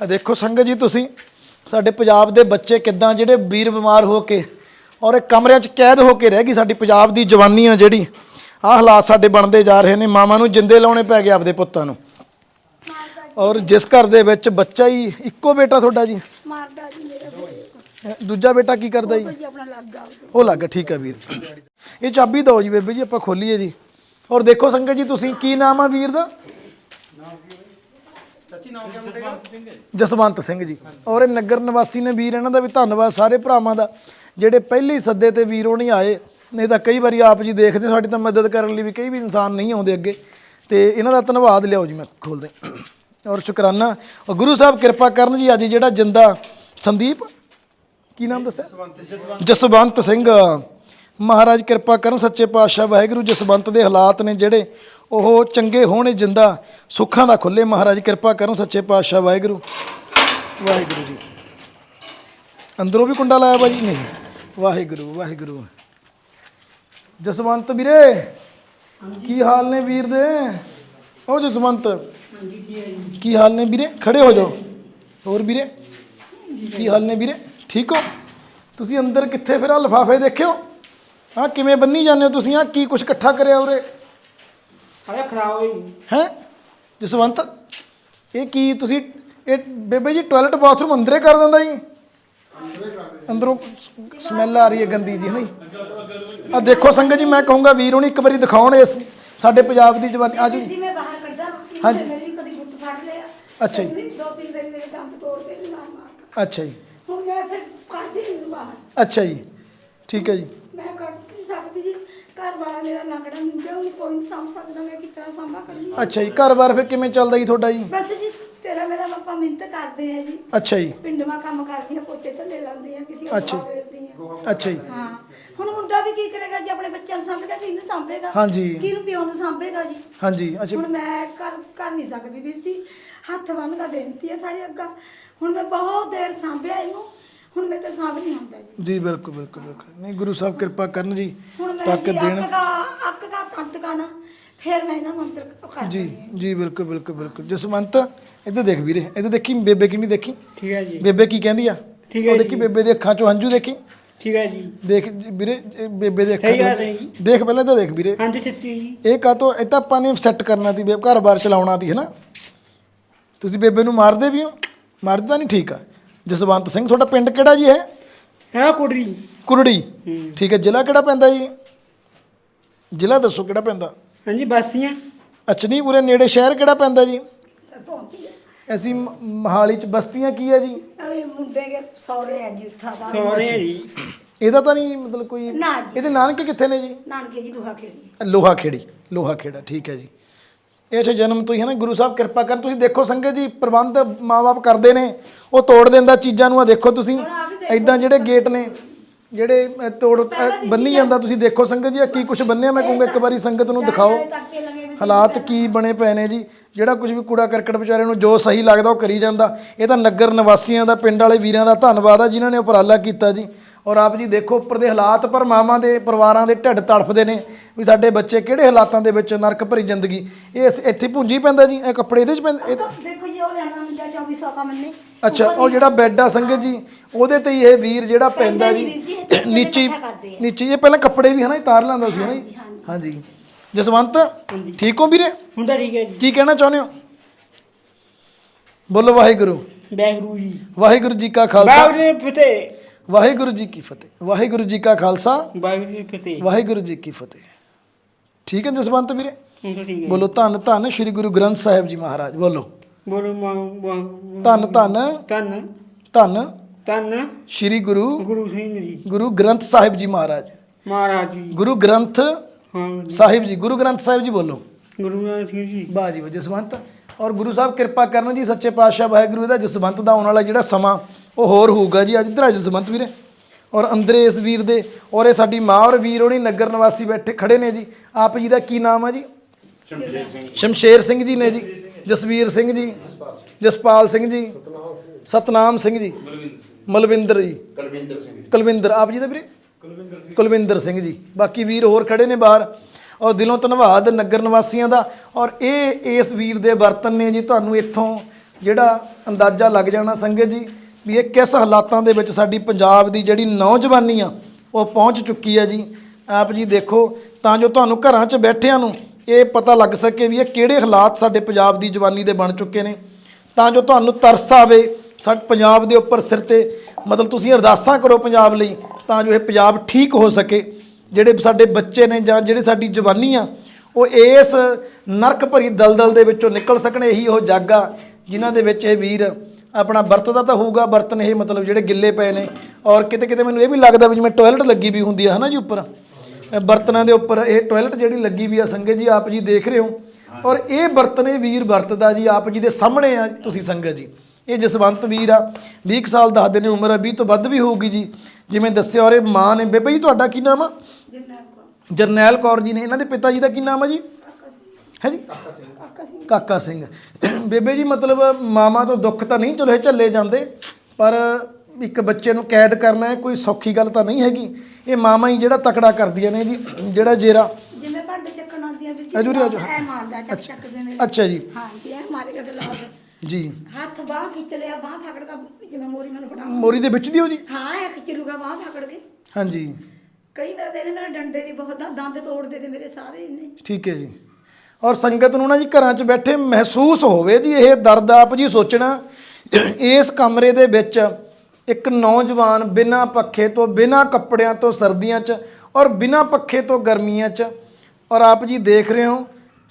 ਆ ਦੇਖੋ ਸੰਗਤ ਜੀ ਤੁਸੀਂ ਸਾਡੇ ਪੰਜਾਬ ਦੇ ਬੱਚੇ ਕਿੱਦਾਂ ਜਿਹੜੇ ਵੀਰ ਬਿਮਾਰ ਹੋ ਕੇ ਔਰ ਇਹ ਕਮਰਿਆਂ 'ਚ ਕੈਦ ਹੋ ਕੇ ਰਹਿ ਗਈ ਸਾਡੀ ਪੰਜਾਬ ਦੀ ਜਵਾਨੀ ਆ ਜਿਹੜੀ ਆਹ ਹਾਲਾਤ ਸਾਡੇ ਬਣਦੇ ਜਾ ਰਹੇ ਨੇ ਮਾਵਾਂ ਨੂੰ ਜਿੰਦੇ ਲਾਉਣੇ ਪੈ ਗਏ ਆਪਦੇ ਪੁੱਤਾਂ ਨੂੰ। ਔਰ ਜਿਸ ਘਰ ਦੇ ਵਿੱਚ ਬੱਚਾ ਹੀ ਇੱਕੋ ਬੇਟਾ ਤੁਹਾਡਾ ਜੀ? ਮਾਰਦਾ ਜੀ ਮੇਰੇ ਦੂਜਾ ਬੇਟਾ ਕੀ ਕਰਦਾ ਜੀ? ਆਪਣਾ ਲੱਗ ਉਹ ਲੱਗ ਠੀਕ ਹੈ ਵੀਰ। ਇਹ ਚਾਬੀ ਦਿਓ ਜੀ ਬੇਬੇ ਜੀ ਆਪਾਂ ਖੋਲੀਏ ਜੀ। ਔਰ ਦੇਖੋ ਸੰਗਤ ਜੀ ਤੁਸੀਂ ਕੀ ਨਾਮ ਆ ਵੀਰ ਦਾ? ਜਸਵੰਤ ਸਿੰਘ ਜੀ। ਔਰ ਇਹ ਨਗਰ ਨਿਵਾਸੀ ਨੇ ਵੀਰ ਇਹਨਾਂ ਦਾ ਵੀ ਧੰਨਵਾਦ ਸਾਰੇ ਭਰਾਵਾਂ ਦਾ। ਜਿਹੜੇ ਪਹਿਲੇ ਹੀ ਸੱਦੇ ਤੇ ਵੀਰੋਂ ਨਹੀਂ ਆਏ ਨਹੀਂ ਤਾਂ ਕਈ ਵਾਰੀ ਆਪ ਜੀ ਦੇਖਦੇ ਹੋ, ਸਾਡੀ ਤਾਂ ਮਦਦ ਕਰਨ ਲਈ ਵੀ ਕਈ ਵੀ ਇਨਸਾਨ ਨਹੀਂ ਆਉਂਦੇ ਅੱਗੇ। ਤੇ ਇਹਨਾਂ ਦਾ ਧੰਨਵਾਦ ਲਿਆਓ ਜੀ ਮੈਂ ਖੋਲਦੇ ਔਰ ਸ਼ੁਕਰਾਨਾ। ਔਰ ਗੁਰੂ ਸਾਹਿਬ ਕਿਰਪਾ ਕਰਨ ਜੀ ਅੱਜ ਜਿਹੜਾ ਜਿੰਦਾ ਸੰਦੀਪ ਕੀ ਨਾਮ ਦੱਸਿਆ? ਜਸਵੰਤ ਸਿੰਘ। ਮਹਾਰਾਜ ਕਿਰਪਾ ਕਰਨ ਸੱਚੇ ਪਾਤਸ਼ਾਹ ਵਾਹਿਗੁਰੂ ਜਸਵੰਤ ਦੇ ਹਾਲਾਤ ਨੇ ਜਿਹੜੇ ਉਹ ਚੰਗੇ ਹੋਣ ਜਿੰਦਾ ਸੁੱਖਾਂ ਦਾ ਖੁੱਲੇ ਮਹਾਰਾਜ ਕਿਰਪਾ ਕਰਨ ਸੱਚੇ ਪਾਤਸ਼ਾਹ ਵਾਹਿਗੁਰੂ। ਵਾਹਿਗੁਰੂ ਜੀ। ਅੰਦਰੋਂ ਵੀ ਕੁੰਡਾ ਲਾਇਆ ਬਾਜੀ ਨਹੀਂ। ਵਾਹਿਗੁਰੂ ਵਾਹਿਗੁਰੂ। ਜਸਵੰਤ ਵੀਰੇ ਕੀ ਹਾਲ ਨੇ ਵੀਰ ਦੇ? ਉਹ ਜਸਵੰਤ। ਕੀ ਹਾਲ ਨੇ ਵੀਰੇ? ਖੜੇ ਹੋ ਜਾਓ। ਹੋਰ ਵੀਰੇ? ਕੀ ਹਾਲ ਨੇ ਵੀਰੇ? ਠੀਕ ਹੋ? ਤੁਸੀਂ ਅੰਦਰ ਕਿੱਥੇ ਫਿਰ ਆ ਲਫਾਫੇ ਦੇਖਿਓ? ਹਾਂ ਕਿਵੇਂ ਬੰਨੀ ਜਾਂਦੇ ਹੋ ਤੁਸੀਂ? ਆ ਕੀ ਕੁਛ ਇਕੱਠਾ ਕਰਿਆ ਉਰੇ? ਅਰੇ ਖਰਾਬ ਹੋਈ। ਹੈ? ਜਸਵੰਤ ਇਹ ਕੀ ਤੁਸੀਂ ਇਹ ਬੇਬੇ ਜੀ ਟਾਇਲਟ ਬਾਥਰੂਮ ਅੰਦਰੇ ਕਰ ਦਿੰਦਾ ਜੀ? ਅੰਦਰੋਂ ਸਮੈਲ ਆ ਰਹੀ ਹੈ ਗੰਦੀ ਜੀ? ਨਹੀਂ ਆ ਦੇਖੋ ਸੰਗਤ ਜੀ ਮੈਂ ਕਹੂੰਗਾ ਵੀਰ ਹੁਣੀ ਇੱਕ ਵਾਰੀ ਦਿਖਾਉਣ ਇਸ ਸਾਡੇ ਪੰਜਾਬ ਦੀ ਜਵਾਨੀ ਆ ਜੀ। ਮੈਂ ਬਾਹਰ ਹਾਂਜੀ। ਹਾਂਜੀ। ਮੇਰੀ ਕਦੀ ਗੁੱਤ ਫੜ ਲਿਆ। ਅੱਛਾ ਜੀ। ਕਦੀ ਦੋ ਤਿੰਨ ਵਾਰੀ ਮੇਰੇ ਦੰਦ ਤੋੜਦੇ ਨੇ ਮਾਰ ਮਾਰ ਕੇ। ਅੱਛਾ ਜੀ। ਹੁਣ ਮੈਂ ਫਿਰ ਕੱਢਦੀ ਨਹੀਂ ਬਾਹਰ। ਅੱਛਾ ਜੀ। ਠੀਕ ਹੈ ਜੀ ਮੈਂ ਕੱਢ ਨਹੀਂ ਸਕਦੀ ਜੀ ਘਰ ਵਾਲਾ ਮੇਰਾ ਲੰਗੜਾ ਨਿੰਦਿਆ ਉਹਨੂੰ ਕੋਈ ਨਹੀਂ ਸਾਂਭ ਸਕਦਾ ਮੈਂ ਕਿਸ ਤਰ੍ਹਾਂ ਸਾਂਭਾ ਕਰਨੀ ਅੱਛਾ ਜੀ ਘਰ-ਬਾਰ ਫਿਰ ਕਿਵੇਂ ਚੱਲਦਾ ਜੀ ਤੁਹਾਡਾ ਜੀ? ਬਸ ਜੀ ਤੇਰਾ ਮੇਰਾ ਪਾਪਾ ਮਿਹਨਤ ਕਰਦੇ ਆ ਜੀ। ਅੱਛਾ ਜੀ। ਪਿੰਡਾਂ ਕੰਮ ਕਰਦੀਆਂ ਪੋਚੇ ਥੱਲੇ ਲਾਉਂਦੀਆਂ ਕਿਸੇ ਨੂੰ ਅੱਛਾ। ਵੇਚਦੀਆਂ ਅੱਛਾ ਜੀ। ਹਾਂ। ਹੁਣ ਮੁੰਡਾ ਵੀ ਕੀ ਕਰੇਗਾ ਜੀ ਆਪਣੇ ਬੱਚਿਆਂ ਨੂੰ ਸਾਂਭੇਗਾ ਕਿਹਨੂੰ ਸਾਂਭੇਗਾ? ਹਾਂਜੀ। ਕਿਹਨੂੰ ਪਿਓ ਨੂੰ ਸਾਂਭੇਗਾ ਜੀ? ਹਾਂਜੀ ਅੱਛਾ ਹੁਣ ਮੈਂ ਕਰ ਕਰ ਨਹੀਂ ਸਕਦੀ ਵੀਰ ਜੀ। ਹੱਥ ਬੰਨ ਦਾ ਬੇਨਤੀ ਹੈ ਸਾਰੇ ਅੱਗਾ। ਹੁਣ ਮੈਂ ਬਹੁਤ ਦੇਰ ਸਾਂਭਿਆ ਇਹਨੂੰ। ਹੁਣ ਮੇਰੇ ਤੇ ਸਾਂਭ ਨਹੀਂ ਹੁੰਦਾ ਜੀ। ਜੀ ਬਿਲਕੁਲ ਬਿਲਕੁਲ ਬਿਲਕੁਲ। ਨਹੀਂ ਗੁਰੂ ਸਾਹਿਬ ਕਿਰਪਾ ਕਰਨ ਜੀ ਹੁਣ ਮੈਂ ਤੱਕ ਜੀ ਦੇਣ। ਅੱਕ ਦਾ ਅੱਕ ਦਾ ਤੰਤ ਕਾ ਨਾ ਫਿਰ ਮੈਂ ਇਹਨਾਂ ਨੂੰ ਅੰਦਰ ਕਰ ਜੀ ਜੀ ਬਿਲਕੁਲ ਬਿਲਕੁਲ ਬਿਲਕੁਲ। ਜਸਵੰਤ ਇੱਧਰ ਦੇਖ ਵੀਰੇ ਇੱਧਰ ਦੇਖੀ ਬੇਬੇ ਕਿੰਨੀ ਦੇਖੀ? ਠੀਕ ਹੈ ਜੀ। ਬੇਬੇ ਕੀ ਕਹਿੰਦੀ ਆ? ਠੀਕ ਹੈ ਉਹ ਦੇਖੀ ਬੇਬੇ ਦੇ ਅੱਖਾਂ ਚੋਂ ਹੰਝੂ ਦੇਖੀ? ਠੀਕ ਹੈ ਜੀ। ਦੇਖ ਜੀ ਵੀਰੇ ਇਹ ਬੇਬੇ ਦੇ ਅੱਖਾਂ ਸਹੀ ਗੱਲ ਹੈ ਜੀ। ਦੇਖ ਪਹਿਲਾਂ ਤਾਂ ਦੇਖ ਵੀਰੇ। ਹਾਂਜੀ ਸੱਚੀ ਜੀ। ਇਹ ਕਾਤੋਂ ਇਹ ਤਾਂ ਆਪਾਂ ਨੇ ਸੈੱਟ ਕਰਨਾ ਸੀ ਬੇ ਘਰ-ਬਾਰ ਚਲਾਉਣਾ ਸੀ ਹੈਨਾ? ਤੁਸੀਂ ਬੇਬੇ ਨੂੰ ਮਾਰਦੇ ਵੀ ਹੋ? ਮਾਰਦੇ ਤਾਂ ਨਹੀਂ ਠੀਕ ਆ। ਜਸਵੰਤ ਸਿੰਘ ਤੁਹਾਡਾ ਪਿੰਡ ਕਿਹੜਾ ਜੀ ਹੈ ਹੈ ਕੁੜਰੀ। ਕੁਰੜੀ। ਠੀਕ ਹੈ ਜ਼ਿਲ੍ਹਾ ਕਿਹੜਾ ਪੈਂਦਾ ਜੀ? ਜ਼ਿਲ੍ਹਾ ਦੱਸੋ ਕਿਹੜਾ ਪੈਂਦਾ? ਹਾਂਜੀ ਬਾਸੀਆਂ। ਅੱਛਾ ਨਹੀਂ ਉਰੇ ਨੇੜੇ ਸ਼ਹਿਰ ਕਿਹੜਾ ਪੈਂਦਾ ਜੀ? ਪਹੁੰਚੀ ਅਸੀਂ ਮ- ਮਹਾਲੀ ਚ ਬਸਤੀਆਂ ਕੀ ਹੈ ਜੀ? ਇਹ ਮੁੰਡੇ ਕੇ ਸੌਰੇ ਆ ਜੀ ਉੱਥਾ ਦਾ ਸੋਹਣੇ ਆ ਜੀ। ਇਹਦਾ ਤਾਂ ਨਹੀਂ ਮਤਲਬ ਕੋਈ ਨਾ ਜੀ। ਇਹਦੇ ਨਾਨਕੇ ਕਿੱਥੇ ਨੇ ਜੀ? ਨਾਨਕੇ ਜੀ ਲੋਹਾ ਖੇੜੀ ਲੋਹਾ ਖੇੜੀ ਲੋਹਾ ਖੇੜਾ ਠੀਕ ਹੈ ਜੀ। ਅੱਛਾ ਜਨਮ ਤੋਂ ਹੀ ਹੈ ਨਾ ਗੁਰੂ ਸਾਹਿਬ ਕਿਰਪਾ ਕਰਨ ਤੁਸੀਂ ਦੇਖੋ ਸੰਗਤ ਜੀ ਪ੍ਰਬੰਧ ਮਾਪੇ ਕਰਦੇ ਨੇ ਉਹ ਤੋੜ ਦਿੰਦਾ ਚੀਜ਼ਾਂ ਨੂੰ ਆ ਦੇਖੋ ਤੁਸੀਂ ਐਦਾਂ ਜਿਹੜੇ ਗੇਟ ਨੇ ਜਿਹੜੇ ਅ, ਤੋੜ ਅ, ਬੰਨੀ ਜਾਂਦਾ ਤੁਸੀਂ ਦੇਖੋ ਸੰਗਤ ਜੀ ਆਹ ਕੀ ਕੁਝ ਬੰਨਿਆ ਮੈਂ ਕਹੂੰਗਾ ਇੱਕ ਵਾਰੀ ਸੰਗਤ ਨੂੰ ਦਿਖਾਓ। ਹਾਲਾਤ ਕੀ ਬਣੇ ਪਏ ਨੇ ਜੀ ਜਿਹੜਾ ਕੁਝ ਵੀ ਕੂੜਾ ਕਰਕਟ ਵਿਚਾਰੇ ਨੂੰ ਜੋ ਸਹੀ ਲੱਗਦਾ ਉਹ ਕਰੀ ਜਾਂਦਾ। ਇਹ ਤਾਂ ਨਗਰ ਨਿਵਾਸੀਆਂ ਦਾ ਪਿੰਡ ਵਾਲੇ ਵੀਰਾਂ ਦਾ ਧੰਨਵਾਦ ਆ ਜਿਨ੍ਹਾਂ ਨੇ ਉਪਰਾਲਾ ਕੀਤਾ ਜੀ। ਔਰ ਆਪ ਜੀ ਦੇਖੋ ਉੱਪਰ ਦੇ ਹਾਲਾਤ ਪਰ ਮਾਵਾਂ ਦੇ ਪਰਿਵਾਰਾਂ ਦੇ ਢਿੱਡ ਤੜਫਦੇ ਨੇ ਵੀ ਸਾਡੇ ਬੱਚੇ ਕਿਹੜੇ ਹਾਲਾਤਾਂ ਦੇ ਵਿੱਚ ਨਰਕ ਭਰੀ ਜ਼ਿੰਦਗੀ। ਇਹ ਇਸ- ਇੱਥੇ ਪੁੰਜੀ ਪੈਂਦਾ ਜੀ ਇਹ ਕੱਪੜੇ ਇਹਦੇ ਚ ਪੈਂਦੇ ਇਹ ਤਾਂ- ਦੇਖੋ ਜੀ ਉਹ ਲੈਣਾ ਮੰਜਾ 2400 ਕਾ ਮੰਨੇ ਅੱਛਾ ਉਹ ਜਿਹੜਾ ਬੈੱਡ ਆ ਸੰਗਤ ਜੀ ਉਹਦੇ ਤੇ ਹੀ ਇਹ ਵੀਰ ਜਿਹੜਾ ਪੈਂਦਾ ਜੀ ਵੀਰ ਜੀ, ਇਹ ਤੇ ਨੀਚੇ ਹੀ- ਇਕੱਠਾ ਕਰਦੇ ਆ। ਨੀਚੇ ਇਹ ਪਹਿਲਾਂ ਕੱਪੜੇ ਵੀ ਹਨਾ ਇਹ ਤਾਰ ਲੈਂਦਾ ਸੀ ਹਨਾ ਜੀ? ਹਾਂਜੀ ਜਸਵੰਤ ਠੀਕ ਹੋ ਵੀਰੇ? ਤਾਂ ਠੀਕ ਹੈ ਜੀ। ਕੀ ਕਹਿਣਾ ਚਾਹੁੰਦੇ ਹੋ? ਬੋਲੋ ਵਾਹਿਗੁਰੂ। ਬੈਗਰੂ ਜੀ। ਵਾਹਿਗੁਰੂ ਜੀ ਕਾ ਖਾਲਸਾ। ਬਾਗਰੂ ਜੀ ਫਤਿਹ। ਵਾਹਿਗੁਰੂ ਜੀ ਕੀ ਫਤਿਹ। ਵਾਹਿਗੁਰੂ ਜੀ ਕਾ ਖਾਲਸਾ। ਬਾਗਰੂ ਜੀ ਫਤਿਹ। ਵਾਹਿਗੁਰੂ ਜੀ ਕੀ ਫਤਿਹ। ਠੀਕ ਹੈ ਜਸਵੰਤ ਵੀਰੇ? ਠੀਕ ਹੈ ਬੋਲੋ ਧੰਨ ਧੰਨ ਸ੍ਰੀ ਗੁਰੂ ਗ੍ਰੰਥ ਸਾਹਿਬ ਜੀ ਮਹਾਰਾਜ ਬੋਲੋ। ਬੋਲੋ ਮਾਂ ਧੰਨ ਧੰਨ। ਤਨ ਧੰਨ। ਤਨ ਸ੍ਰੀ ਗੁਰੂ ਗੁਰੂ ਸਿੰਘ ਜੀ। ਗੁਰੂ ਗ੍ਰੰਥ ਸਾਹਿਬ ਜੀ ਮਹਾਰਾਜ। ਮਹਾਰਾਜ ਜੀ। ਗੁਰੂ ਗ੍ਰੰਥ। ਸਾਹਿਬ ਜੀ ਗੁਰੂ ਗ੍ਰੰਥ ਸਾਹਿਬ ਜੀ ਬੋਲੋ। ਗੁਰੂ ਨਾਨਕ ਸਿੰਘ ਜੀ। ਵਾਹ ਜੀ ਵਾਹ ਜਸਵੰਤ। ਔਰ ਗੁਰੂ ਸਾਹਿਬ ਕਿਰਪਾ ਕਰਨ ਜੀ ਸੱਚੇ ਪਾਤਸ਼ਾਹ ਵਾਹਿਗੁਰੂ ਦਾ ਜਸਵੰਤ ਦਾ ਆਉਣ ਵਾਲਾ ਜਿਹੜਾ ਸਮਾਂ ਉਹ ਹੋਰ ਹੋਊਗਾ ਜੀ ਅੱਜ ਇੱਧਰ ਆ ਜਸਵੰਤ ਵੀਰੇ। ਔਰ ਅੰਦਰੇ ਇਸ ਵੀਰ ਦੇ ਔਰ ਇਹ ਸਾਡੀ ਮਾਂ ਔਰ ਵੀਰ ਹੋਣੀ ਨਗਰ ਨਿਵਾਸੀ ਬੈਠੇ ਖੜੇ ਨੇ ਜੀ। ਆਪ ਜੀ ਦਾ ਕੀ ਨਾਮ ਹੈ ਜੀ? ਸ਼ਮਸ਼ੇਰ ਸਿੰਘ ਜੀ। ਨੇ ਜੀ। ਜਸਵੀਰ ਸਿੰਘ ਜੀ। ਜਸਪਾਲ ਸਿੰਘ ਜੀ। ਸਤਨਾਮ ਸਿੰਘ ਜੀ। ਮਲਵਿੰਦਰ ਜੀ। ਕੁਲਵਿੰਦਰ ਸਿੰਘ ਕੁਲਵਿੰਦਰ ਆਪ ਜੀ ਦਾ ਵੀਰੇ? ਕੁਲਵਿੰਦਰ ਸਿੰਘ ਜੀ। ਬਾਕੀ ਵੀਰ ਹੋਰ ਖੜੇ ਨੇ ਬਾਹਰ। ਔਰ ਦਿਲੋਂ ਧੰਨਵਾਦ ਨਗਰ ਨਿਵਾਸੀਆਂ ਦਾ। ਔਰ ਇਹ ਇਸ ਵੀਰ ਦੇ ਬਰਤਨ ਨੇ ਜੀ ਤੁਹਾਨੂੰ ਇੱਥੋਂ ਜਿਹੜਾ ਅੰਦਾਜ਼ਾ ਲੱਗ ਜਾਣਾ ਸੰਗਤ ਜੀ। ਵੀ ਇਹ ਕਿਸ ਹਾਲਾਤਾਂ ਦੇ ਵਿੱਚ ਸਾਡੀ ਪੰਜਾਬ ਦੀ ਜਿਹੜੀ ਨੌਜਵਾਨੀ ਆ, ਉਹ ਪਹੁੰਚ ਚੁੱਕੀ ਹੈ ਜੀ। ਆਪ ਜੀ ਦੇਖੋ, ਤਾਂ ਜੋ ਤੁਹਾਨੂੰ ਘਰਾਂ 'ਚ ਬੈਠਿਆਂ ਨੂੰ ਇਹ ਪਤਾ ਲੱਗ ਸਕੇ ਵੀ ਇਹ ਕਿਹੜੇ ਹਾਲਾਤ ਸਾਡੇ ਪੰਜਾਬ ਦੀ ਜਵਾਨੀ ਦੇ ਬਣ ਚੁੱਕੇ ਨੇ। ਤਾਂ ਜੋ ਤੁਹਾਨੂੰ ਤਰਸ ਆਵੇ, ਸਾ ਪੰਜਾਬ ਦੇ ਉੱਪਰ ਸਿਰ ਤੇ ਮਤਲਬ ਤੁਸੀਂ ਅਰਦਾਸਾਂ ਕਰੋ ਪੰਜਾਬ ਲਈ, ਤਾਂ ਜੋ ਇਹ ਪੰਜਾਬ ਠੀਕ ਹੋ ਸਕੇ। ਜਿਹੜੇ ਸਾਡੇ ਬੱਚੇ ਨੇ ਜਾਂ ਜਿਹੜੇ ਸਾਡੀ ਜਵਾਨੀ ਆ, ਉਹ ਇਸ ਨਰਕ ਭਰੀ ਦਲਦਲ ਦੇ ਵਿੱਚੋਂ ਨਿਕਲ ਸਕਣ, ਇਹੀ ਉਹ ਜਾਗਾ ਆ, ਜਿਨ੍ਹਾਂ ਦੇ ਵਿੱਚ ਇਹ ਵੀਰ ਆਪਣਾ ਵਰਤਦਾ ਤਾਂ ਹੋਊਗਾ ਬਰਤਨ ਇਹ ਮਤਲਬ ਜਿਹੜੇ ਗਿੱਲੇ ਪਏ ਨੇ। ਔਰ ਕਿਤੇ ਕਿਤੇ ਮੈਨੂੰ ਇਹ ਵੀ ਲੱਗਦਾ ਵੀ ਜਿਵੇਂ ਟਾਇਲਟ ਲੱਗੀ ਵੀ ਹੁੰਦੀ ਆ ਹਨਾ ਜੀ ਉੱਪਰ? ਬਰਤਨਾਂ ਦੇ ਉੱਪਰ ਇਹ ਟਾਇਲਟ ਜਿਹੜੀ ਲੱਗੀ ਵੀ ਆ ਸੰਗਤ ਜੀ ਆਪ ਜੀ ਦੇਖ ਰਹੇ ਹੋ। ਔਰ ਇਹ ਬਰਤਨ ਇਹ ਵੀਰ ਵਰਤਦਾ ਜੀ ਆਪ ਜੀ ਦੇ ਸਾਹਮਣੇ ਆ ਤੁਸੀਂ ਸੰਗਤ ਜੀ। ਇਹ ਜਸਵੰਤ ਵੀਰ ਆ 20 ਕੁ ਸਾਲ ਦੱਸਦੇ ਨੇ ਉਮਰ ਆ 20 ਤੋਂ ਵੱਧ ਵੀ ਹੋਊਗੀ ਜੀ। ਜਿਵੇਂ ਦੱਸਿਆ ਔਰ ਇਹ ਮਾਂ ਨੇ ਬੇਬੇ ਜੀ ਤੁਹਾਡਾ ਕੀ ਨਾਮ ਆ? ਜਰਨੈਲ ਕੌਰ ਜੀ ਨੇ ਇਹਨਾਂ ਦੇ ਪਿਤਾ ਜੀ ਦਾ ਕੀ ਨਾਮ ਆ ਜੀ? ਹੈ ਜੀ? ਕਾਕਾ ਸਿੰਘ। ਕਾਕਾ ਸਿੰਘ। ਬੇਬੇ ਜੀ ਮਤਲਬ ਮਾਮਾ ਤੋਂ ਦੁੱਖ ਤਾਂ ਨਹੀਂ ਚਲੋ ਇਹ ਝੱਲੇ ਜਾਂਦੇ ਪਰ ਇੱਕ ਬੱਚੇ ਨੂੰ ਕੈਦ ਕਰਨਾ ਹੈ ਕੋਈ ਸੌਖੀ ਗੱਲ ਤਾਂ ਨਹੀਂ ਹੈਗੀ। ਇਹ ਮਾਮਾ ਹੀ ਜਿਹੜਾ ਤਕੜਾ ਕਰਦੀਆਂ ਨੇ ਜੀ ਜਿਹੜਾ ਜੇਰਾ। ਜਿਵੇਂ ਭਾਂਡੇ ਚੱਕਣ ਆਉਂਦੀਆਂ ਵੀ ਹਜੂਰੀ ਆਜੋ। ਐ ਮਾਰਦਾ ਚੱਕ ਚੱਕ ਦੇ ਮੇਰੇ। ਅੱਛਾ ਜੀ। ਹਾਂ ਜੀ ਐ ਮਾਰੇਗਾ ਗਲਾਸ ਜੀ। ਹੱਥ ਬਾਹ ਖਿੱਚ ਲਿਆ ਬਾਹ ਫੜਦਾ ਜਿਵੇਂ ਮੋਰੀ ਮੈਨੂੰ ਫੜਾ ਮੋਰੀ ਦੇ ਵਿੱਚ ਦੀ ਹੋ ਜੀ। ਹਾਂ ਐ ਖਿੱਚ ਲੂਗਾ ਬਾਹ ਫੜ ਕੇ। ਹਾਂਜੀ। ਕਈ ਵਾਰ ਦੇ ਨੇ ਮੇਰੇ ਡੰਡੇ ਵੀ ਬਹੁਤ ਆ, ਦੰਦ ਤੋੜਦੇ ਤੇ ਮੇਰੇ ਸਾਰੇ ਇਹਨੇ। ਠੀਕ ਹੈ ਜੀ। ਔਰ ਸੰਗਤ ਨੂੰ ਨਾ ਜੀ ਘਰਾਂ 'ਚ ਬੈਠੇ ਮਹਿਸੂਸ ਹੋਵੇ ਜੀ, ਇਹ ਦਰਦ ਆਪ ਜੀ ਸੋਚਣਾ। ਇਸ ਕਮਰੇ ਦੇ ਵਿੱਚ ਇੱਕ ਨੌਜਵਾਨ ਬਿਨਾਂ ਪੱਖੇ ਤੋਂ, ਬਿਨਾਂ ਕੱਪੜਿਆਂ ਤੋਂ ਸਰਦੀਆਂ 'ਚ ਔਰ ਬਿਨਾਂ ਪੱਖੇ ਤੋਂ ਗਰਮੀਆਂ 'ਚ ਔਰ ਆਪ ਜੀ ਦੇਖ ਰਹੇ ਹੋ,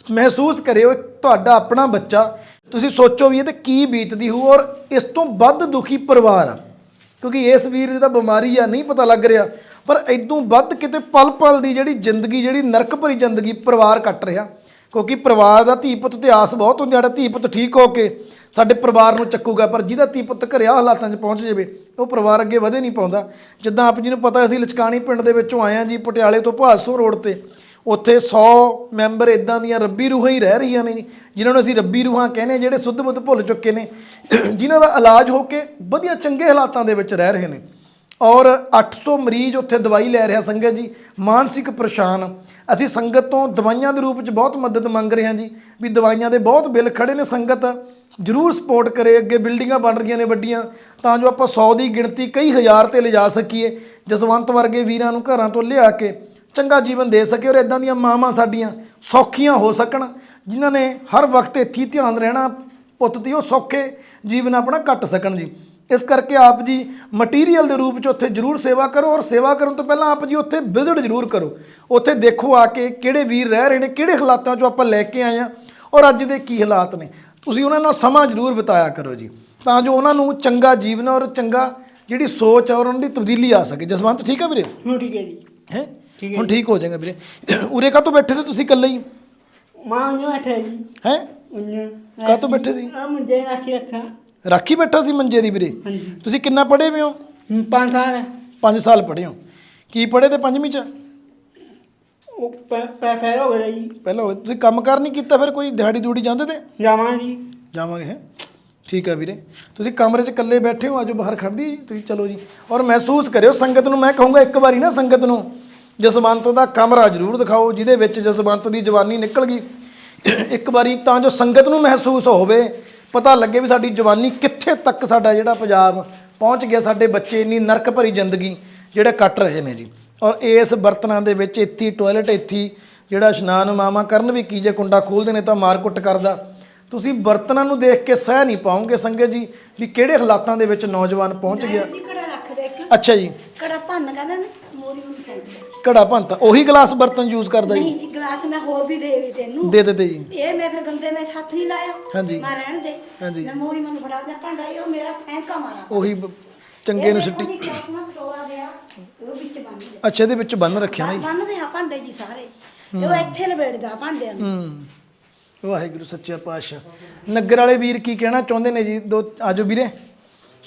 ਮਹਿਸੂਸ ਕਰਿਓ ਤੁਹਾਡਾ ਆਪਣਾ ਬੱਚਾ। ਤੁਸੀਂ ਸੋਚੋ ਵੀ ਇਹ ਤੇ ਕੀ ਬੀਤਦੀ ਹੋ ਔਰ ਇਸ ਤੋਂ ਵੱਧ ਦੁਖੀ ਪਰਿਵਾਰ ਆ। ਕਿਉਂਕਿ ਇਸ ਵੀਰ ਦੀ ਤਾਂ ਬਿਮਾਰੀ ਆ, ਨਹੀਂ ਪਤਾ ਲੱਗ ਰਿਹਾ। ਪਰ ਇਦੋਂ ਵੱਧ ਕਿਤੇ ਪਲ ਪਲ ਦੀ ਜਿਹੜੀ ਜ਼ਿੰਦਗੀ, ਜਿਹੜੀ ਨਰਕ ਭਰੀ ਜ਼ਿੰਦਗੀ ਪਰਿਵਾਰ ਕੱਟ ਰਿਹਾ। ਕਿਉਂਕਿ ਪਰਿਵਾਰ ਦਾ ਧੀ ਪੁੱਤ ਤੇ ਆਸ ਬਹੁਤ ਹੁੰਦੀ ਸਾਡਾ ਧੀ ਪੁੱਤ ਠੀਕ ਹੋ ਕੇ ਸਾਡੇ ਪਰਿਵਾਰ ਨੂੰ ਚੱਕੂਗਾ ਪਰ ਜਿਹਦਾ ਧੀ ਪੁੱਤ ਘਰਿਆ ਹਾਲਾਤਾਂ 'ਚ ਪਹੁੰਚ ਜਾਵੇ ਉਹ ਪਰਿਵਾਰ ਅੱਗੇ ਵਧੇ ਨਹੀਂ ਪਾਉਂਦਾ। ਜਿੱਦਾਂ ਆਪ ਜੀ ਨੂੰ ਪਤਾ ਅਸੀਂ ਲਚਕਾਣੀ ਪਿੰਡ ਦੇ ਵਿੱਚੋਂ ਆਏ ਹਾਂ ਜੀ ਪਟਿਆਲੇ ਤੋਂ ਭਾਸੋ ਰੋਡ ਤੇ। ਉੱਥੇ 100 ਮੈਂਬਰ ਇਦਾਂ ਦੀਆਂ ਰੱਬੀ ਰੂਹਾਂ ਹੀ ਰਹਿ ਰਹੀਆਂ ਨੇ ਜੀ, ਜਿਨ੍ਹਾਂ ਨੂੰ ਅਸੀਂ ਰੱਬੀ ਰੂਹਾਂ ਕਹਿੰਦੇ ਹਾਂ, ਜਿਹੜੇ ਸੁੱਧ ਬੁੱਧ ਭੁੱਲ ਚੁੱਕੇ ਨੇ ਜਿਨ੍ਹਾਂ ਦਾ ਇਲਾਜ ਹੋ ਕੇ ਵਧੀਆ ਚੰਗੇ ਹਾਲਾਤਾਂ ਦੇ ਵਿੱਚ ਰਹਿ ਰਹੇ ਨੇ। ਔਰ 800 ਮਰੀਜ਼ ਉੱਥੇ ਦਵਾਈ ਲੈ ਰਿਹਾ ਸੰਗਤ ਜੀ, ਮਾਨਸਿਕ ਪਰੇਸ਼ਾਨ। ਅਸੀਂ ਸੰਗਤ ਤੋਂ ਦਵਾਈਆਂ ਦੇ ਰੂਪ ਵਿੱਚ ਬਹੁਤ ਮਦਦ ਮੰਗ ਰਹੇ ਹਾਂ ਜੀ, ਵੀ ਦਵਾਈਆਂ ਦੇ ਬਹੁਤ ਬਿੱਲ ਖੜੇ ਨੇ ਸੰਗਤ। ਜਰੂਰ ਸਪੋਰਟ ਕਰੇ, ਅੱਗੇ ਬਿਲਡਿੰਗਾਂ ਬਣ ਰਹੀਆਂ ਨੇ ਵੱਡੀਆਂ, ਤਾਂ ਜੋ ਆਪਾਂ 100 ਦੀ ਗਿਣਤੀ ਕਈ ਹਜ਼ਾਰ ਤੇ ਲਿਜਾ ਸਕੀਏ, ਜਸਵੰਤ ਵਰਗੇ ਵੀਰਾਂ ਨੂੰ ਘਰਾਂ ਤੋਂ ਲਿਆ ਕੇ ਚੰਗਾ ਜੀਵਨ ਦੇ ਸਕੇ ਔਰ ਇਦਾਂ ਦੀਆਂ ਮਾਵਾਂ ਸਾਡੀਆਂ ਸੌਖੀਆਂ ਹੋ ਸਕਣ, ਜਿਨ੍ਹਾਂ ਨੇ ਹਰ ਵਕਤ ਇੱਥੇ ਧਿਆਨ ਰਹਿਣਾ ਪੁੱਤ ਦੀ ਉਹ ਸੌਖੇ ਜੀਵਨ ਆਪਣਾ ਕੱਟ ਸਕਣ ਜੀ। ਇਸ ਕਰਕੇ ਆਪ ਜੀ ਮਟੀਰੀਅਲ ਦੇ ਰੂਪ ਚ ਉੱਥੇ ਜਰੂਰ ਸੇਵਾ ਕਰੋ ਔਰ ਸੇਵਾ ਕਰਨ ਤੋਂ ਪਹਿਲਾਂ ਆਪ ਜੀ ਉੱਥੇ ਵਿਜ਼ਿਟ ਜਰੂਰ ਕਰੋ। ਉੱਥੇ ਦੇਖੋ ਆ ਕੇ ਕਿਹੜੇ ਵੀਰ ਰਹਿ ਰਹੇ ਨੇ ਕਿਹੜੇ ਹਾਲਾਤਾਂ ਚੋਂ ਆਪਾਂ ਲੈ ਕੇ ਆਏ ਆ ਔਰ ਅੱਜ ਦੇ ਕੀ ਹਾਲਾਤ ਨੇ। ਤੁਸੀਂ ਉਹਨਾਂ ਨਾਲ ਸਮਾਂ ਜਰੂਰ ਬਿਤਾਇਆ ਕਰੋ ਜੀ। ਤਾਂ ਜੋ ਉਹਨਾਂ ਨੂੰ ਚੰਗਾ ਜੀਵਨ ਔਰ ਚੰਗਾ ਜਿਹੜੀ ਸੋਚ ਔਰ ਉਹਨਾਂ ਦੀ ਤਬਦੀਲੀ ਆ ਸਕੇ। ਜਸਵੰਤ ਠੀਕ ਆ ਵੀਰੇ? ਹੁਣ ਠੀਕ ਹੈ ਜੀ। ਹੈ? ਹੁਣ ਠੀਕ ਹੋ ਜਾਏਗਾ ਵੀਰੇ। ਉਰੇ ਕਾ ਤੋਂ ਬੈਠੇ ਤੇ ਤੁਸੀਂ ਇਕੱਲੇ ਹੀ? ਮਾਂ ਨੂੰ ਬੈਠਾ ਜੀ। ਹੈ? ਉਹਨੇ ਕਾਹ ਤੋਂ ਬੈਠੇ ਸੀ? ਆ ਮੁੰਡੇ ਰੱਖੀ ਰੱਖਾ ਰਾਖੀ ਬੈਠਾ ਸੀ ਮੰਜੇ ਦੀ ਵੀਰੇ। ਹਾਂਜੀ। ਤੁਸੀਂ ਕਿੰਨਾ ਪੜ੍ਹੇ ਵੀ ਹੋ? ਹੁਣ ਪੰਜ ਸਾਲ। 5 ਸਾਲ ਪੜ੍ਹੇ ਹੋ। ਕੀ ਪੜ੍ਹੇ ਤੇ ਪੰਜਵੀਂ ਚ? ਉਹ ਪੈ ਪੈ ਪੈ ਹੋ ਗਿਆ ਜੀ। ਪਹਿਲਾਂ ਹੋਏ। ਤੁਸੀਂ ਕੰਮ ਕਾਰ ਨਹੀਂ ਕੀਤਾ ਫਿਰ ਕੋਈ ਦਿਹਾੜੀ ਦੂੜੀ ਜਾਂਦੇ ਤੇ? ਜਾਵਾਂ ਜੀ। ਜਾਵਾਂਗੇ ਹੈ। ਠੀਕ ਆ ਵੀਰੇ। ਤੁਸੀਂ ਕਮਰੇ 'ਚ ਇਕੱਲੇ ਬੈਠੇ ਹੋ ਆਜੋ ਬਾਹਰ ਖੜਦੀ ਜੀ। ਤੁਸੀਂ ਚਲੋ ਜੀ। ਔਰ ਮਹਿਸੂਸ ਕਰਿਓ ਸੰਗਤ ਨੂੰ ਮੈਂ ਕਹੂੰਗਾ ਇੱਕ ਵਾਰੀ ਨਾ ਸੰਗਤ ਨੂੰ ਜਸਵੰਤ ਦਾ ਕਮਰਾ ਜ਼ਰੂਰ ਦਿਖਾਓ ਜਿਹਦੇ ਵਿੱਚ ਜਸਵੰਤ ਦੀ ਜਵਾਨੀ ਨਿਕਲ ਗਈ। ਇੱਕ ਵਾਰੀ ਤਾਂ ਜੋ ਸੰਗਤ ਨੂੰ ਮਹਿਸੂਸ ਹੋਵੇ ਪਤਾ ਲੱਗੇ ਵੀ ਸਾਡੀ ਜਵਾਨੀ ਕਿੱਥੇ ਤੱਕ ਸਾਡਾ ਜਿਹੜਾ ਪੰਜਾਬ ਪਹੁੰਚ ਗਿਆ ਸਾਡੇ ਬੱਚੇ ਇੰਨੀ ਨਰਕ ਭਰੀ ਜ਼ਿੰਦਗੀ ਜਿਹੜੇ ਕੱਟ ਰਹੇ ਨੇ ਜੀ। ਔਰ ਇਸ ਬਰਤਨਾਂ ਦੇ ਵਿੱਚ ਇੱਥੇ ਟਾਇਲਟ ਇੱਥੇ ਜਿਹੜਾ ਇਸ਼ਨਾਨ ਮਾਮਾ ਕਰਨ ਵੀ ਕੀ ਜੇ ਕੁੰਡਾ ਖੋਲਦੇ ਨੇ ਤਾਂ ਮਾਰ ਕੁੱਟ ਕਰਦਾ। ਤੁਸੀਂ ਬਰਤਨਾਂ ਨੂੰ ਦੇਖ ਕੇ ਸਹਿ ਨਹੀਂ ਪਾਉਂਗੇ ਸੰਗਤ ਜੀ ਵੀ ਕਿਹੜੇ ਹਾਲਾਤਾਂ ਦੇ ਵਿੱਚ ਨੌਜਵਾਨ ਪਹੁੰਚ ਗਿਆ। ਅੱਛਾ ਜੀ। ਕੜਾ ਭੰਨ ਕਹਿੰਦਾ ਨਾ। ਮੋਰੀ ਨੂੰ ਚਾਹੀਦੀ ਘੜਾ ਭੰਤਾ ਉਹੀ ਗਲਾਸ ਬਰਤਨ ਯੂਜ਼ ਕਰਦਾ ਜੀ? ਨਹੀਂ ਜੀ ਗਲਾਸ ਮੈਂ ਹੋਰ ਵੀ ਦੇ ਵੀ ਤੈਨੂੰ। ਦੇ ਦਿੱਤੇ ਜੀ। ਇਹ ਮੈਂ ਫਿਰ ਗੰਦੇ ਮੈਂ ਹੱਥ ਨਹੀਂ ਲਾਇਆ। ਹਾਂਜੀ। ਮੈਂ ਰਹਿਣ ਦੇ। ਹਾਂਜੀ। ਮੈਂ ਮੋਰੀ ਮੈਨੂੰ ਫੜਾ ਦਿਆ ਭਾਂਡਾ ਇਹ ਉਹ ਮੇਰਾ ਫੈਂਕਾ ਮਾਰਾ। ਉਹੀ ਬ- ਚੰਗੇ ਨੂੰ ਸਿੱਟੀ ਉਹ ਵਿੱਚ ਬੰਨ ਦੇ ਅੱਛਾ ਇਹਦੇ ਵਿੱਚ ਬੰਨ ਰੱਖਿਆ ਨਾ ਜੀ? ਬੰਨਦੇ ਆ ਭਾਂਡੇ ਜੀ ਸਾਰੇ। ਉਹ ਇੱਥੇ ਲਵੇੜਦਾ ਭਾਂਡਿਆਂ ਨੂੰ। ਹੂੰ। ਵਾਹਿਗੁਰੂ ਸੱਚਾ ਪਾਤਸ਼ਾਹ। ਨਗਰ ਵਾਲੇ ਵੀਰ ਕੀ ਕਹਿਣਾ ਚਾਹੁੰਦੇ ਨੇ ਜੀ? ਦੋ ਆਜੋ ਵੀਰੇ।